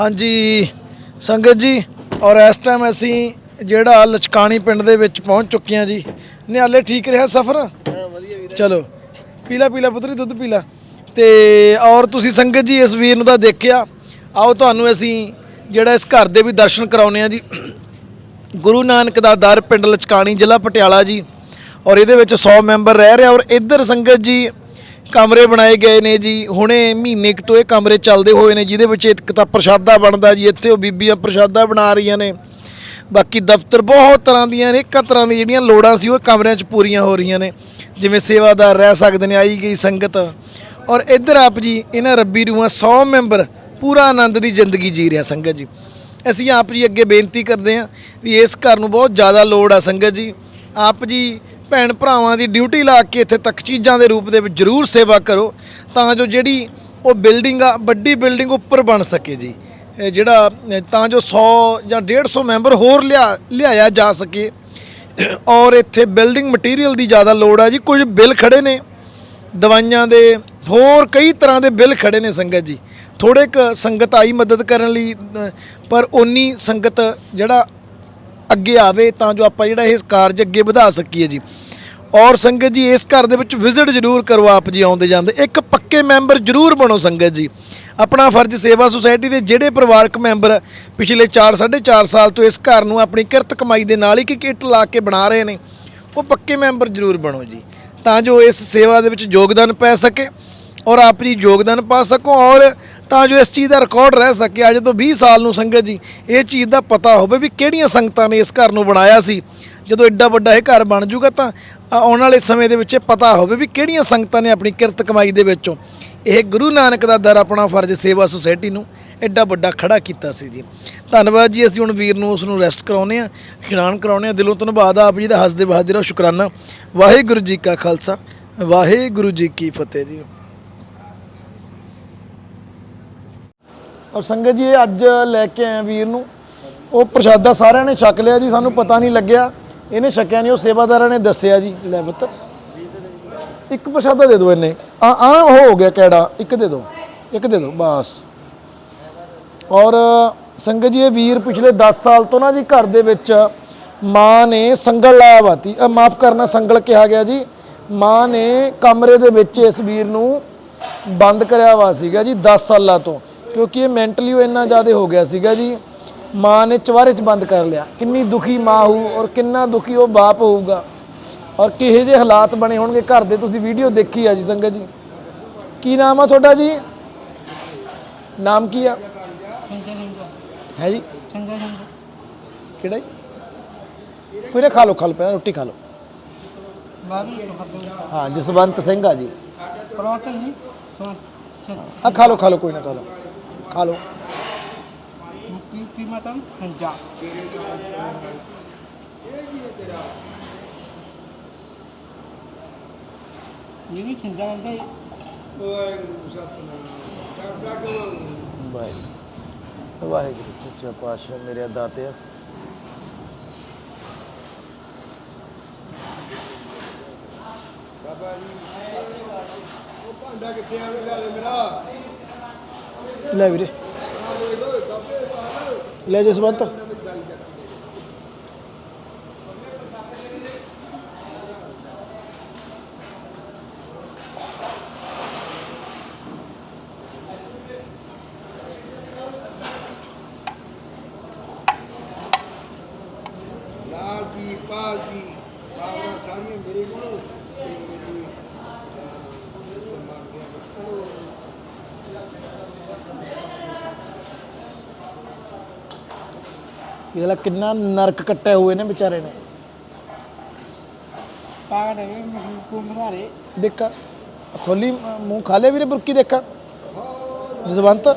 ਹਾਂਜੀ ਸੰਗਤ ਜੀ ਔਰ ਇਸ ਟਾਈਮ ਅਸੀਂ ਜਿਹੜਾ ਲਚਕਾਣੀ ਪਿੰਡ ਦੇ ਵਿੱਚ ਪਹੁੰਚ ਚੁੱਕੇ ਹਾਂ ਜੀ। ਨਿਹਾਲੇ ਠੀਕ ਰਿਹਾ ਸਫ਼ਰ? ਚਲੋ ਪੀਲਾ ਪੀਲਾ ਪੁੱਤਰੀ ਦੁੱਧ ਪੀਲਾ ਤੇ ਔਰ ਤੁਸੀਂ ਸੰਗਤ ਜੀ ਇਸ ਵੀਰ ਨੂੰ ਤਾਂ ਦੇਖਿਆ। ਆਓ ਤੁਹਾਨੂੰ ਅਸੀਂ ਜਿਹੜਾ ਇਸ ਘਰ ਦੇ ਵੀ ਦਰਸ਼ਨ ਕਰਾਉਨੇ ਆ ਜੀ। ਗੁਰੂ ਨਾਨਕ ਦਾ ਦਰ ਪਿੰਡ ਲਚਕਾਣੀ ਜ਼ਿਲ੍ਹਾ ਪਟਿਆਲਾ ਜੀ। ਔਰ ਇਹਦੇ ਵਿੱਚ 100 ਮੈਂਬਰ ਰਹਿ ਰਿਹਾ ਔਰ ਇੱਧਰ ਸੰਗਤ ਜੀ ਕਮਰੇ ਬਣਾਏ ਗਏ ਨੇ ਜੀ। ਹੁਣੇ ਮਹੀਨੇ ਕੁ ਤੋਂ ਇਹ ਕਮਰੇ ਚੱਲਦੇ ਹੋਏ ਨੇ, ਜਿਹਦੇ ਵਿੱਚ ਇੱਕ ਤਾਂ ਪ੍ਰਸ਼ਾਦਾ ਬਣਦਾ ਜੀ। ਇੱਥੇ ਉਹ ਬੀਬੀਆਂ ਪ੍ਰਸ਼ਾਦਾ ਬਣਾ ਰਹੀਆਂ ਨੇ। ਬਾਕੀ ਦਫ਼ਤਰ ਬਹੁਤ ਤਰ੍ਹਾਂ ਦੀਆਂ ਨੇ ਤਰ੍ਹਾਂ ਦੀਆਂ ਜਿਹੜੀਆਂ ਲੋੜਾਂ ਸੀ, ਉਹ ਕਮਰਿਆਂ 'ਚ ਪੂਰੀਆਂ ਹੋ ਰਹੀਆਂ ਨੇ। ਜਿਵੇਂ ਸੇਵਾਦਾਰ ਰਹਿ ਸਕਦੇ ਨੇ, ਆਈ ਗਈ ਸੰਗਤ। ਔਰ ਇੱਧਰ ਆਪ ਜੀ, ਇਹਨਾਂ ਰੱਬੀ ਰੂਹਾਂ 100 ਮੈਂਬਰ ਪੂਰਾ ਆਨੰਦ ਦੀ ਜ਼ਿੰਦਗੀ ਜੀ ਰਿਹਾ ਸੰਗਤ ਜੀ। ਅਸੀਂ ਆਪ ਜੀ ਅੱਗੇ ਬੇਨਤੀ ਕਰਦੇ ਹਾਂ ਵੀ ਇਸ ਘਰ ਨੂੰ ਬਹੁਤ ਜ਼ਿਆਦਾ ਲੋੜ ਆ ਸੰਗਤ ਜੀ। ਆਪ ਜੀ ਭੈਣ ਭਰਾਵਾਂ ਦੀ ਡਿਊਟੀ ਲਾ ਕੇ ਇੱਥੇ ਤੱਕ ਚੀਜ਼ਾਂ ਦੇ ਰੂਪ ਦੇ ਵਿੱਚ ਜ਼ਰੂਰ ਸੇਵਾ ਕਰੋ, ਤਾਂ ਜੋ ਜਿਹੜੀ ਉਹ ਬਿਲਡਿੰਗ ਆ, ਵੱਡੀ ਬਿਲਡਿੰਗ ਉੱਪਰ ਬਣ ਸਕੇ ਜੀ। ਇਹ ਜਿਹੜਾ, ਤਾਂ ਜੋ 100 ਜਾਂ 150 ਮੈਂਬਰ ਹੋਰ ਲਿਆ, ਲਿਆਇਆ ਜਾ ਸਕੇ। ਔਰ ਇੱਥੇ ਬਿਲਡਿੰਗ ਮਟੀਰੀਅਲ ਦੀ ਜ਼ਿਆਦਾ ਲੋੜ ਆ ਜੀ, ਕੁਝ ਬਿੱਲ ਖੜੇ ਨੇ। ਦਵਾਈਆਂ ਦੇ, ਹੋਰ ਕਈ ਤਰ੍ਹਾਂ ਦੇ ਬਿੱਲ ਖੜੇ ਨੇ ਸੰਗਤ ਜੀ। ਥੋੜੇ ਕ ਸੰਗਤ ਆਈ ਮਦਦ ਕਰਨ ਲਈ ਪਰ ਉਨੀ ਸੰਗਤ ਜਿਹੜਾ ਅੱਗੇ ਆਵੇ ਤਾਂ ਜੋ ਆਪਾਂ ਜਿਹੜਾ ਇਹ ਕਾਰਜ ਅੱਗੇ ਵਧਾ ਸਕੀਏ ਜੀ। ਔਰ ਸੰਗਤ ਜੀ, ਇਸ ਘਰ ਦੇ ਵਿੱਚ ਵਿਜ਼ਿਟ ਜ਼ਰੂਰ ਕਰੋ ਆਪ ਜੀ ਆਉਂਦੇ ਜਾਂਦੇ। ਇੱਕ ਪੱਕੇ ਮੈਂਬਰ ਜ਼ਰੂਰ ਬਣੋ ਸੰਗਤ ਜੀ। ਆਪਣਾ ਫਰਜ਼ ਸੇਵਾ ਸੁਸਾਇਟੀ ਦੇ ਜਿਹੜੇ ਪਰਿਵਾਰਕ ਮੈਂਬਰ ਪਿਛਲੇ 4 4.5 ਸਾਲ ਤੋਂ ਇਸ ਘਰ ਨੂੰ ਆਪਣੀ ਕਿਰਤ ਕਮਾਈ ਦੇ ਨਾਲ ਹੀ ਕਿ ਕਿੱਟ ਲਾ ਕੇ ਬਣਾ ਰਹੇ ਨੇ, ਉਹ ਪੱਕੇ ਮੈਂਬਰ ਜ਼ਰੂਰ ਬਣੋ ਜੀ। ਤਾਂ ਜੋ ਇਸ ਸੇਵਾ ਦੇ ਵਿੱਚ ਯੋਗਦਾਨ ਪੈ ਸਕੇ। ਔਰ ਆਪਣੀ ਯੋਗਦਾਨ ਪਾ ਸਕੋ ਔਰ ਤਾਂ ਜੋ ਇਸ ਚੀਜ਼ ਦਾ ਰਿਕਾਰਡ ਰਹਿ ਸਕੇ, ਅੱਜ ਤੋਂ 20 ਸਾਲ ਨੂੰ ਸੰਗਤ ਜੀ, ਇਹ ਚੀਜ਼ ਦਾ ਪਤਾ ਹੋਵੇ ਵੀ ਕਿਹੜੀਆਂ ਸੰਗਤਾਂ ਨੇ ਇਸ ਘਰ ਨੂੰ ਬਣਾਇਆ ਸੀ। ਜਦੋਂ ਐਡਾ ਵੱਡਾ ਇਹ ਘਰ ਬਣ ਜਾਊਗਾ ਤਾਂ ਆਉਣ ਵਾਲੇ ਸਮੇਂ ਦੇ ਵਿੱਚ ਇਹ ਪਤਾ ਹੋਵੇ ਵੀ ਕਿਹੜੀਆਂ ਸੰਗਤਾਂ ਨੇ ਆਪਣੀ ਕਿਰਤ ਕਮਾਈ ਦੇ ਵਿੱਚੋਂ। ਇਹ ਗੁਰੂ ਨਾਨਕ ਦਾ ਦਰ ਆਪਣਾ ਫਰਜ਼ ਸੇਵਾ ਸੁਸਾਇਟੀ ਨੂੰ ਐਡਾ ਵੱਡਾ ਖੜਾ ਕੀਤਾ ਸੀ ਜੀ। ਧੰਨਵਾਦ ਜੀ, ਅਸੀਂ ਹੁਣ ਵੀਰ ਨੂੰ ਉਸ ਨੂੰ ਰੈਸਟ ਕਰਾਉਨੇ ਆ ਇਸ਼ਨਾਨ ਕਰਾਉਨੇ ਆ ਦਿਲੋਂ ਧੰਨਵਾਦ ਆਪ ਜੀ ਦਾ ਹੱਸਦੇ ਬਹਾਦਰ ਆ ਸ਼ੁਕਰਾਨਾ। ਵਾਹਿਗੁਰੂ ਜੀ ਕਾ ਖਾਲਸਾ, ਵਾਹਿਗੁਰੂ ਜੀ ਕੀ ਫਤਿਹ ਜੀ। ਔਰ ਸੰਗਤ ਜੀ, ਇਹ ਅੱਜ ਲੈ ਕੇ ਆਏ ਵੀਰ ਨੂੰ। ਉਹ ਪ੍ਰਸ਼ਾਦਾ ਸਾਰਿਆਂ ਨੇ ਛਕ ਲਿਆ ਜੀ, ਸਾਨੂੰ ਪਤਾ ਨਹੀਂ ਲੱਗਿਆ। ਇਹਨੇ ਛਕਿਆ ਨਹੀਂ, ਉਹ ਸੇਵਾਦਾਰਾਂ ਨੇ ਦੱਸਿਆ ਜੀ, ਲੈ ਪੁੱਤ। ਇੱਕ ਪ੍ਰਸ਼ਾਦਾ ਦੇ ਦਿਓ ਇਹਨੇ। ਆ ਆ ਹੋ ਗਿਆ ਕਿਹੜਾ ਇੱਕ ਦੇ ਦਿਓ, ਇੱਕ ਦੇ ਦਿਓ, ਬਸ। ਔਰ ਸੰਗਤ ਜੀ, ਇਹ ਵੀਰ ਪਿਛਲੇ 10 ਸਾਲ ਤੋਂ ਨਾ ਜੀ, ਘਰ ਦੇ ਵਿੱਚ ਮਾਂ ਨੇ ਸੰਗਲ ਲਾਇਆ ਵਾਤੀ ਮਾਫ ਕਰਨਾ, ਸੰਗਲ ਕਿਹਾ ਗਿਆ ਜੀ। ਮਾਂ ਨੇ ਕਮਰੇ ਦੇ ਵਿੱਚ ਇਸ ਵੀਰ ਨੂੰ ਬੰਦ ਕਰਿਆ ਵਾ ਸੀਗਾ ਜੀ 10 ਸਾਲਾਂ ਤੋਂ। ਕਿਉਂਕਿ ਇਹ ਮੈਂਟਲੀ ਉਹ ਇੰਨਾ ਜ਼ਿਆਦਾ ਹੋ ਗਿਆ ਸੀਗਾ ਜੀ। ਮਾਂ ਨੇ ਚਵਾਰੇ 'ਚ ਬੰਦ ਕਰ ਲਿਆ। ਕਿੰਨੀ ਦੁਖੀ ਮਾਂ ਹੋਊ ਔਰ ਕਿੰਨਾ ਦੁਖੀ ਉਹ ਬਾਪ ਹੋਊਗਾ। ਔਰ ਕਿਹੇ ਜਿਹੇ ਹਾਲਾਤ ਬਣੇ ਹੋਣਗੇ? ਘਰ ਦੇ ਤੁਸੀਂ ਵੀਡੀਓ ਦੇਖੀ ਆ ਜੀ ਸੰਗਤ ਜੀ। ਕੀ ਨਾਮ ਆ ਤੁਹਾਡਾ ਜੀ? ਨਾਮ ਕੀ ਆ? ਹੈ ਜੀ। ਕਿਹੜਾ ਜੀ? ਨਾ ਖਾ ਲਓ ਖਾ ਲਓ ਪਹਿਲਾਂ ਰੋਟੀ ਖਾ ਲਓ। ਹਾਂ ਜਸਵੰਤ ਸਿੰਘ ਆ ਜੀ। ਨਹੀਂ ਸੋ ਆ ਖਾ ਲਓ ਖਾ ਲਓ ਕੋਈ ਨਾ ਖਾ ਲਓ। ਖਾ ਲਓ ਕੀ ਕੀਮਤ ਹੈ ਹੰਜਾ ਇਹ ਵੀ ਛਿੰਦਾ ਹੁੰਦਾ ਹੈ ਵਾਹਿਗੁਰੂ ਵਾਹਿਗੁਰੂ ਸੱਚਾ ਪਾਤਸ਼ਾਹ ਮੇਰੇ ਦਾਤਿਆ ਲੈ ਵੀਰੇ। ਲੈ ਜਸਵੰਤ ਲਾਲ ਜੀ ਪਾਲ ਜੀ ਸਾਵਰਾ ਸਾਰੀਆਂ ਮੇਰੇ ਕੋਲ ਤੇ ਮੇਰੀ ਮਾਰ ਗਿਆ ਇਹਦਾ ਕਿੰਨਾ ਨਰਕ ਕੱਟੇ ਹੋਏ ਨੇ ਵਿਚਾਰੇ ਨੇ। ਪਾਗੜ ਹੈ ਕੁਮਰਾਰੇ ਦੇਖਾ ਖੋਲੀ ਮੂੰਹ ਖਾ ਲਿਆ ਵੀਰੇ ਬੁਰਕੀ ਦੇਖਾ। ਜਸਵੰਤ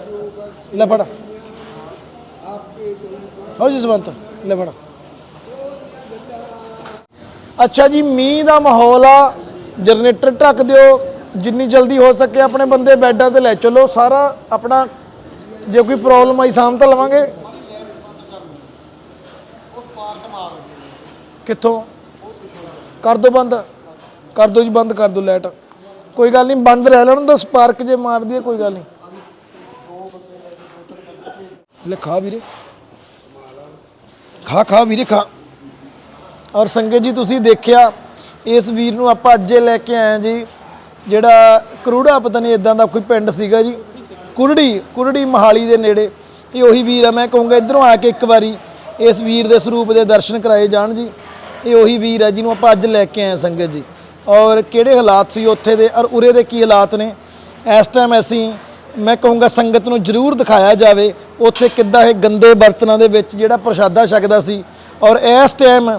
ਲੈ ਫੜ। ਹੋ ਜਸਵੰਤ ਲੈ ਫੜ। ਅੱਛਾ ਜੀ ਮੀਂਹ ਦਾ ਮਾਹੌਲ ਆ। ਜਨਰੇਟਰ ਢੱਕ ਦਿਓ ਜਿੰਨੀ ਜਲਦੀ ਹੋ ਸਕੇ ਆਪਣੇ ਬੰਦੇ ਬੈੱਡਾਂ ਤੇ ਲੈ ਚਲੋ। ਸਾਰਾ ਆਪਣਾ ਜੇ ਕੋਈ ਪ੍ਰੋਬਲਮ ਆਈ ਸਾਂਭ ਤਾਂ ਲਵਾਂਗੇ। ਕਿੱਥੋਂ? ਕਰ ਦੋ ਬੰਦ। ਕਰ ਦੋ ਜੀ, ਬੰਦ ਕਰ ਦੋ ਲਾਈਟ। ਕੋਈ ਗੱਲ ਨਹੀਂ, ਬੰਦ ਰਹਿ ਲੈਣ ਦੋ, ਸਪਾਰਕ ਜੇ ਮਾਰਦੀ ਹੈ, ਕੋਈ ਗੱਲ ਨਹੀਂ। ਲੈ ਖਾ ਵੀਰੇ। ਖਾ ਖਾ ਵੀਰੇ, ਖਾ। ਔਰ ਸੰਗਤ ਜੀ, ਤੁਸੀਂ ਦੇਖਿਆ, ਇਸ ਵੀਰ ਨੂੰ ਆਪਾਂ ਅੱਜੇ ਲੈ ਕੇ ਆਏ ਹਾਂ ਜੀ, ਜਿਹੜਾ ਕਰੂੜਾ, ਪਤਾ ਨਹੀਂ ਇਦਾਂ ਦਾ ਕੋਈ ਪਿੰਡ ਸੀਗਾ ਜੀ। ਕੁਰੜੀ ਕੁਰੜੀ ਮਹਾਲੀ ਦੇ ਨੇੜੇ। ਇਹ ਉਹੀ ਵੀਰ ਆ, ਮੈਂ ਕਹੂੰਗਾ ਇਧਰੋਂ ਆ ਕੇ ਇੱਕ ਵਾਰੀ ਇਸ ਵੀਰ ਦੇ ਸਰੂਪ ਦੇ ਦਰਸ਼ਨ ਕਰਾਏ ਜਾਣ ਜੀ। ਇਹ ਉਹੀ ਵੀਰ ਹੈ ਜਿਹਨੂੰ ਆਪਾਂ ਅੱਜ ਲੈ ਕੇ ਆਏ ਹਾਂ ਸੰਗਤ ਜੀ। ਔਰ ਕਿਹੜੇ ਹਾਲਾਤ ਸੀ ਉੱਥੇ ਦੇ ਔਰ ਉਰੇ ਦੇ ਕੀ ਹਾਲਾਤ ਨੇ? ਇਸ ਟਾਈਮ ਅਸੀਂ, ਮੈਂ ਕਹੂੰਗਾ ਸੰਗਤ ਨੂੰ ਜ਼ਰੂਰ ਦਿਖਾਇਆ ਜਾਵੇ ਉੱਥੇ ਕਿੱਦਾਂ ਇਹ ਗੰਦੇ ਬਰਤਨਾਂ ਦੇ ਵਿੱਚ ਜਿਹੜਾ ਪ੍ਰਸ਼ਾਦਾ ਛਕਦਾ ਸੀ। ਔਰ ਇਸ ਟਾਈਮ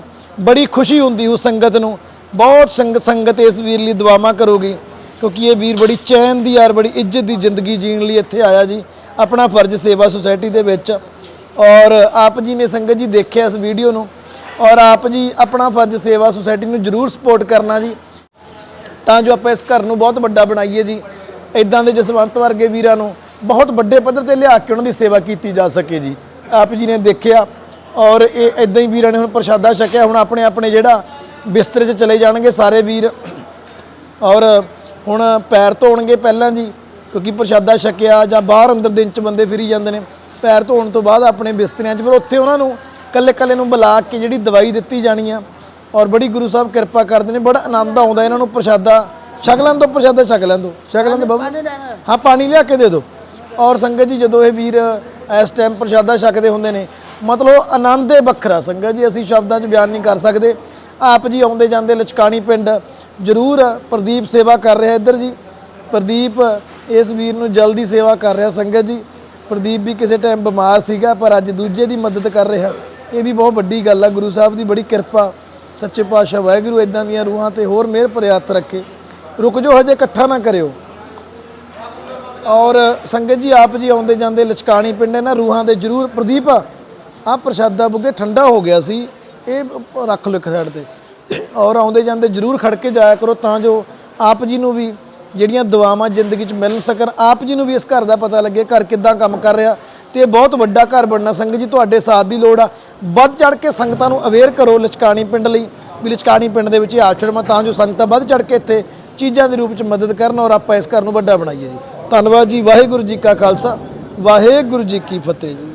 ਬੜੀ ਖੁਸ਼ੀ ਹੁੰਦੀ ਉਸ ਸੰਗਤ ਨੂੰ। ਬਹੁਤ ਸੰਗਤ ਸੰਗਤ ਇਸ ਵੀਰ ਲਈ ਦੁਆਵਾਂ ਕਰੂਗੀ ਕਿਉਂਕਿ ਇਹ ਵੀਰ ਬੜੀ ਚੈਨ ਦੀ ਯਾਰ ਬੜੀ ਇੱਜ਼ਤ ਦੀ ਜ਼ਿੰਦਗੀ ਜੀਣ ਲਈ ਇੱਥੇ ਆਇਆ ਜੀ, ਆਪਣਾ ਫਰਜ਼ ਸੇਵਾ ਸੁਸਾਇਟੀ ਦੇ ਵਿੱਚ। ਔਰ ਆਪ ਜੀ ਨੇ ਸੰਗਤ ਜੀ ਦੇਖਿਆ ਇਸ ਵੀਡੀਓ ਨੂੰ। ਔਰ ਆਪ ਜੀ ਆਪਣਾ ਫਰਜ਼ ਸੇਵਾ ਸੁਸਾਇਟੀ ਨੂੰ ਜਰੂਰ ਸਪੋਰਟ ਕਰਨਾ ਜੀ। ਤਾਂ ਜੋ ਆਪਾਂ ਇਸ ਘਰ ਨੂੰ ਬਹੁਤ ਵੱਡਾ ਬਣਾਈਏ ਜੀ। ਇਦਾਂ ਦੇ ਜਸਵੰਤ ਵਰਗੇ ਵੀਰਾਂ ਨੂੰ ਬਹੁਤ ਵੱਡੇ ਪੱਧਰ ਤੇ ਲਿਆ ਕੇ ਉਹਨਾਂ ਦੀ ਸੇਵਾ ਕੀਤੀ ਜਾ ਸਕੇ ਜੀ। ਆਪ ਜੀ ਨੇ ਦੇਖਿਆ ਔਰ ਇਹ ਇਦਾਂ ਹੀ ਵੀਰਾਂ ਨੇ ਹੁਣ ਪ੍ਰਸ਼ਾਦਾ ਛਕਿਆ, ਹੁਣ ਆਪਣੇ ਆਪਣੇ ਜਿਹੜਾ ਬਿਸਤਰੇ 'ਚ ਚਲੇ ਜਾਣਗੇ ਸਾਰੇ ਵੀਰ। ਔਰ ਹੁਣ ਪੈਰ ਧੋਣਗੇ ਪਹਿਲਾਂ ਜੀ, ਕਿਉਂਕਿ ਪ੍ਰਸ਼ਾਦਾ ਛਕਿਆ ਜਾਂ ਬਾਹਰ ਅੰਦਰ ਦਿਨ 'ਚ ਬੰਦੇ ਫਿਰੀ ਜਾਂਦੇ ਨੇ। ਪੈਰ ਧੋਣ ਤੋਂ ਬਾਅਦ ਆਪਣੇ ਬਿਸਤਰਿਆਂ 'ਚ, ਫਿਰ ਉੱਥੇ ਉਹਨਾਂ ਨੂੰ ਕੱਲੇ ਕੱਲੇ ਨੂੰ ਬੁਲਾ ਕੇ ਜਿਹੜੀ ਦਵਾਈ ਦਿੱਤੀ ਜਾਣੀ ਆ ਔਰ ਬੜੀ ਗੁਰੂ ਸਾਹਿਬ ਕਿਰਪਾ ਕਰਦੇ ਨੇ ਬੜਾ ਆਨੰਦ ਆਉਂਦਾ ਇਹਨਾਂ ਨੂੰ ਪ੍ਰਸ਼ਾਦਾ। ਛਕ ਲੈਣ ਤੋਂ ਪ੍ਰਸ਼ਾਦਾ ਛਕ ਲੈਣ ਤੋਂ ਛਕ ਲੈਣ ਦੇ ਬਾਬੂ। ਹਾਂ ਪਾਣੀ ਲਿਆ ਕੇ ਦੇ ਦਿਓ ਔਰ ਸੰਗਤ ਜੀ ਜਦੋਂ ਇਹ ਵੀਰ ਇਸ ਟਾਈਮ ਪ੍ਰਸ਼ਾਦਾ ਛਕਦੇ ਹੁੰਦੇ ਨੇ ਮਤਲਬ ਆਨੰਦ ਹੈ ਵੱਖਰਾ ਸੰਗਤ ਜੀ ਅਸੀਂ ਸ਼ਬਦਾਂ 'ਚ ਬਿਆਨ ਨਹੀਂ ਕਰ ਸਕਦੇ। ਆਪ ਜੀ ਆਉਂਦੇ ਜਾਂਦੇ ਲਚਕਾਣੀ ਪਿੰਡ ਜ਼ਰੂਰ ਪ੍ਰਦੀਪ ਸੇਵਾ ਕਰ ਰਿਹਾ ਇੱਧਰ ਜੀ। ਪ੍ਰਦੀਪ ਇਸ ਵੀਰ ਨੂੰ ਜਲਦੀ ਸੇਵਾ ਕਰ ਰਿਹਾ ਸੰਗਤ ਜੀ। ਪ੍ਰਦੀਪ ਵੀ ਕਿਸੇ ਟਾਈਮ ਬਿਮਾਰ ਸੀਗਾ ਪਰ ਅੱਜ ਦੂਜੇ ਦੀ ਮਦਦ ਕਰ ਰਿਹਾ। ਇਹ ਵੀ ਬਹੁਤ ਵੱਡੀ ਗੱਲ ਆ, ਗੁਰੂ ਸਾਹਿਬ ਦੀ ਬੜੀ ਕਿਰਪਾ, ਸੱਚੇ ਪਾਤਸ਼ਾਹ ਵਾਹਿਗੁਰੂ ਇਦਾਂ ਦੀਆਂ ਰੂਹਾਂ ਤੇ ਹੋਰ ਮਿਹਰ ਭਰੇ ਰੱਖੇ। ਰੁਕ ਜੋ ਹਜੇ, ਇਕੱਠਾ ਨਾ ਕਰਿਓ। ਔਰ ਸੰਗਤ ਜੀ, ਆਪ ਜੀ ਆਉਂਦੇ ਜਾਂਦੇ ਲਚਕਾਣੀ ਪਿੰਡ ਇਹਨਾਂ ਰੂਹਾਂ ਦੇ ਜਰੂਰ ਪ੍ਰਦੀਪ ਆ। ਪ੍ਰਸ਼ਾਦਾ ਬੁੱਗੇ ਠੰਡਾ ਹੋ ਗਿਆ ਸੀ, ਇਹ ਰੱਖ ਲਓ ਇੱਕ ਸਾਈਡ ਤੇ। ਔਰ ਆਉਂਦੇ ਜਾਂਦੇ ਜਰੂਰ ਖੜ ਕੇ ਜਾਇਆ ਕਰੋ, ਤਾਂ ਜੋ ਆਪ ਜੀ ਨੂੰ ਵੀ ਜਿਹੜੀਆਂ ਦੁਆਵਾਂ ਜ਼ਿੰਦਗੀ 'ਚ ਮਿਲ ਸਕਣ, ਆਪ ਜੀ ਨੂੰ ਵੀ ਇਸ ਘਰ ਦਾ ਪਤਾ ਲੱਗੇ ਘਰ ਕਿੱਦਾਂ ਕੰਮ ਕਰ ਰਿਹਾ। ਤੇ ਇਹ ਬਹੁਤ ਵੱਡਾ ਘਰ ਬਣਨਾ ਸੰਗਤ ਜੀ, ਤੁਹਾਡੇ ਸਾਥ ਦੀ ਲੋੜ ਆ। ਵੱਧ ਚੜ ਕੇ ਸੰਗਤਾਂ ਨੂੰ ਅਵੇਅਰ ਕਰੋ ਲਚਕਾਣੀ ਪਿੰਡ ਲਈ, ਵੀ ਲਚਕਾਣੀ ਪਿੰਡ ਦੇ ਵਿੱਚ ਇਹ ਆਸ਼ਰਮ ਆ, ਤਾਂ ਜੋ ਸੰਗਤਾਂ ਵੱਧ ਚੜ ਕੇ ਇੱਥੇ ਚੀਜ਼ਾਂ ਦੇ ਰੂਪ 'ਚ ਮਦਦ ਕਰਨ ਔਰ ਆਪਾਂ ਇਸ ਘਰ ਨੂੰ ਵੱਡਾ ਬਣਾਈਏ ਜੀ। ਧੰਨਵਾਦ ਜੀ, ਵਾਹਿਗੁਰੂ ਜੀ ਕਾ ਖਾਲਸਾ, ਵਾਹਿਗੁਰੂ ਜੀ ਕੀ ਫਤਿਹ ਜੀ।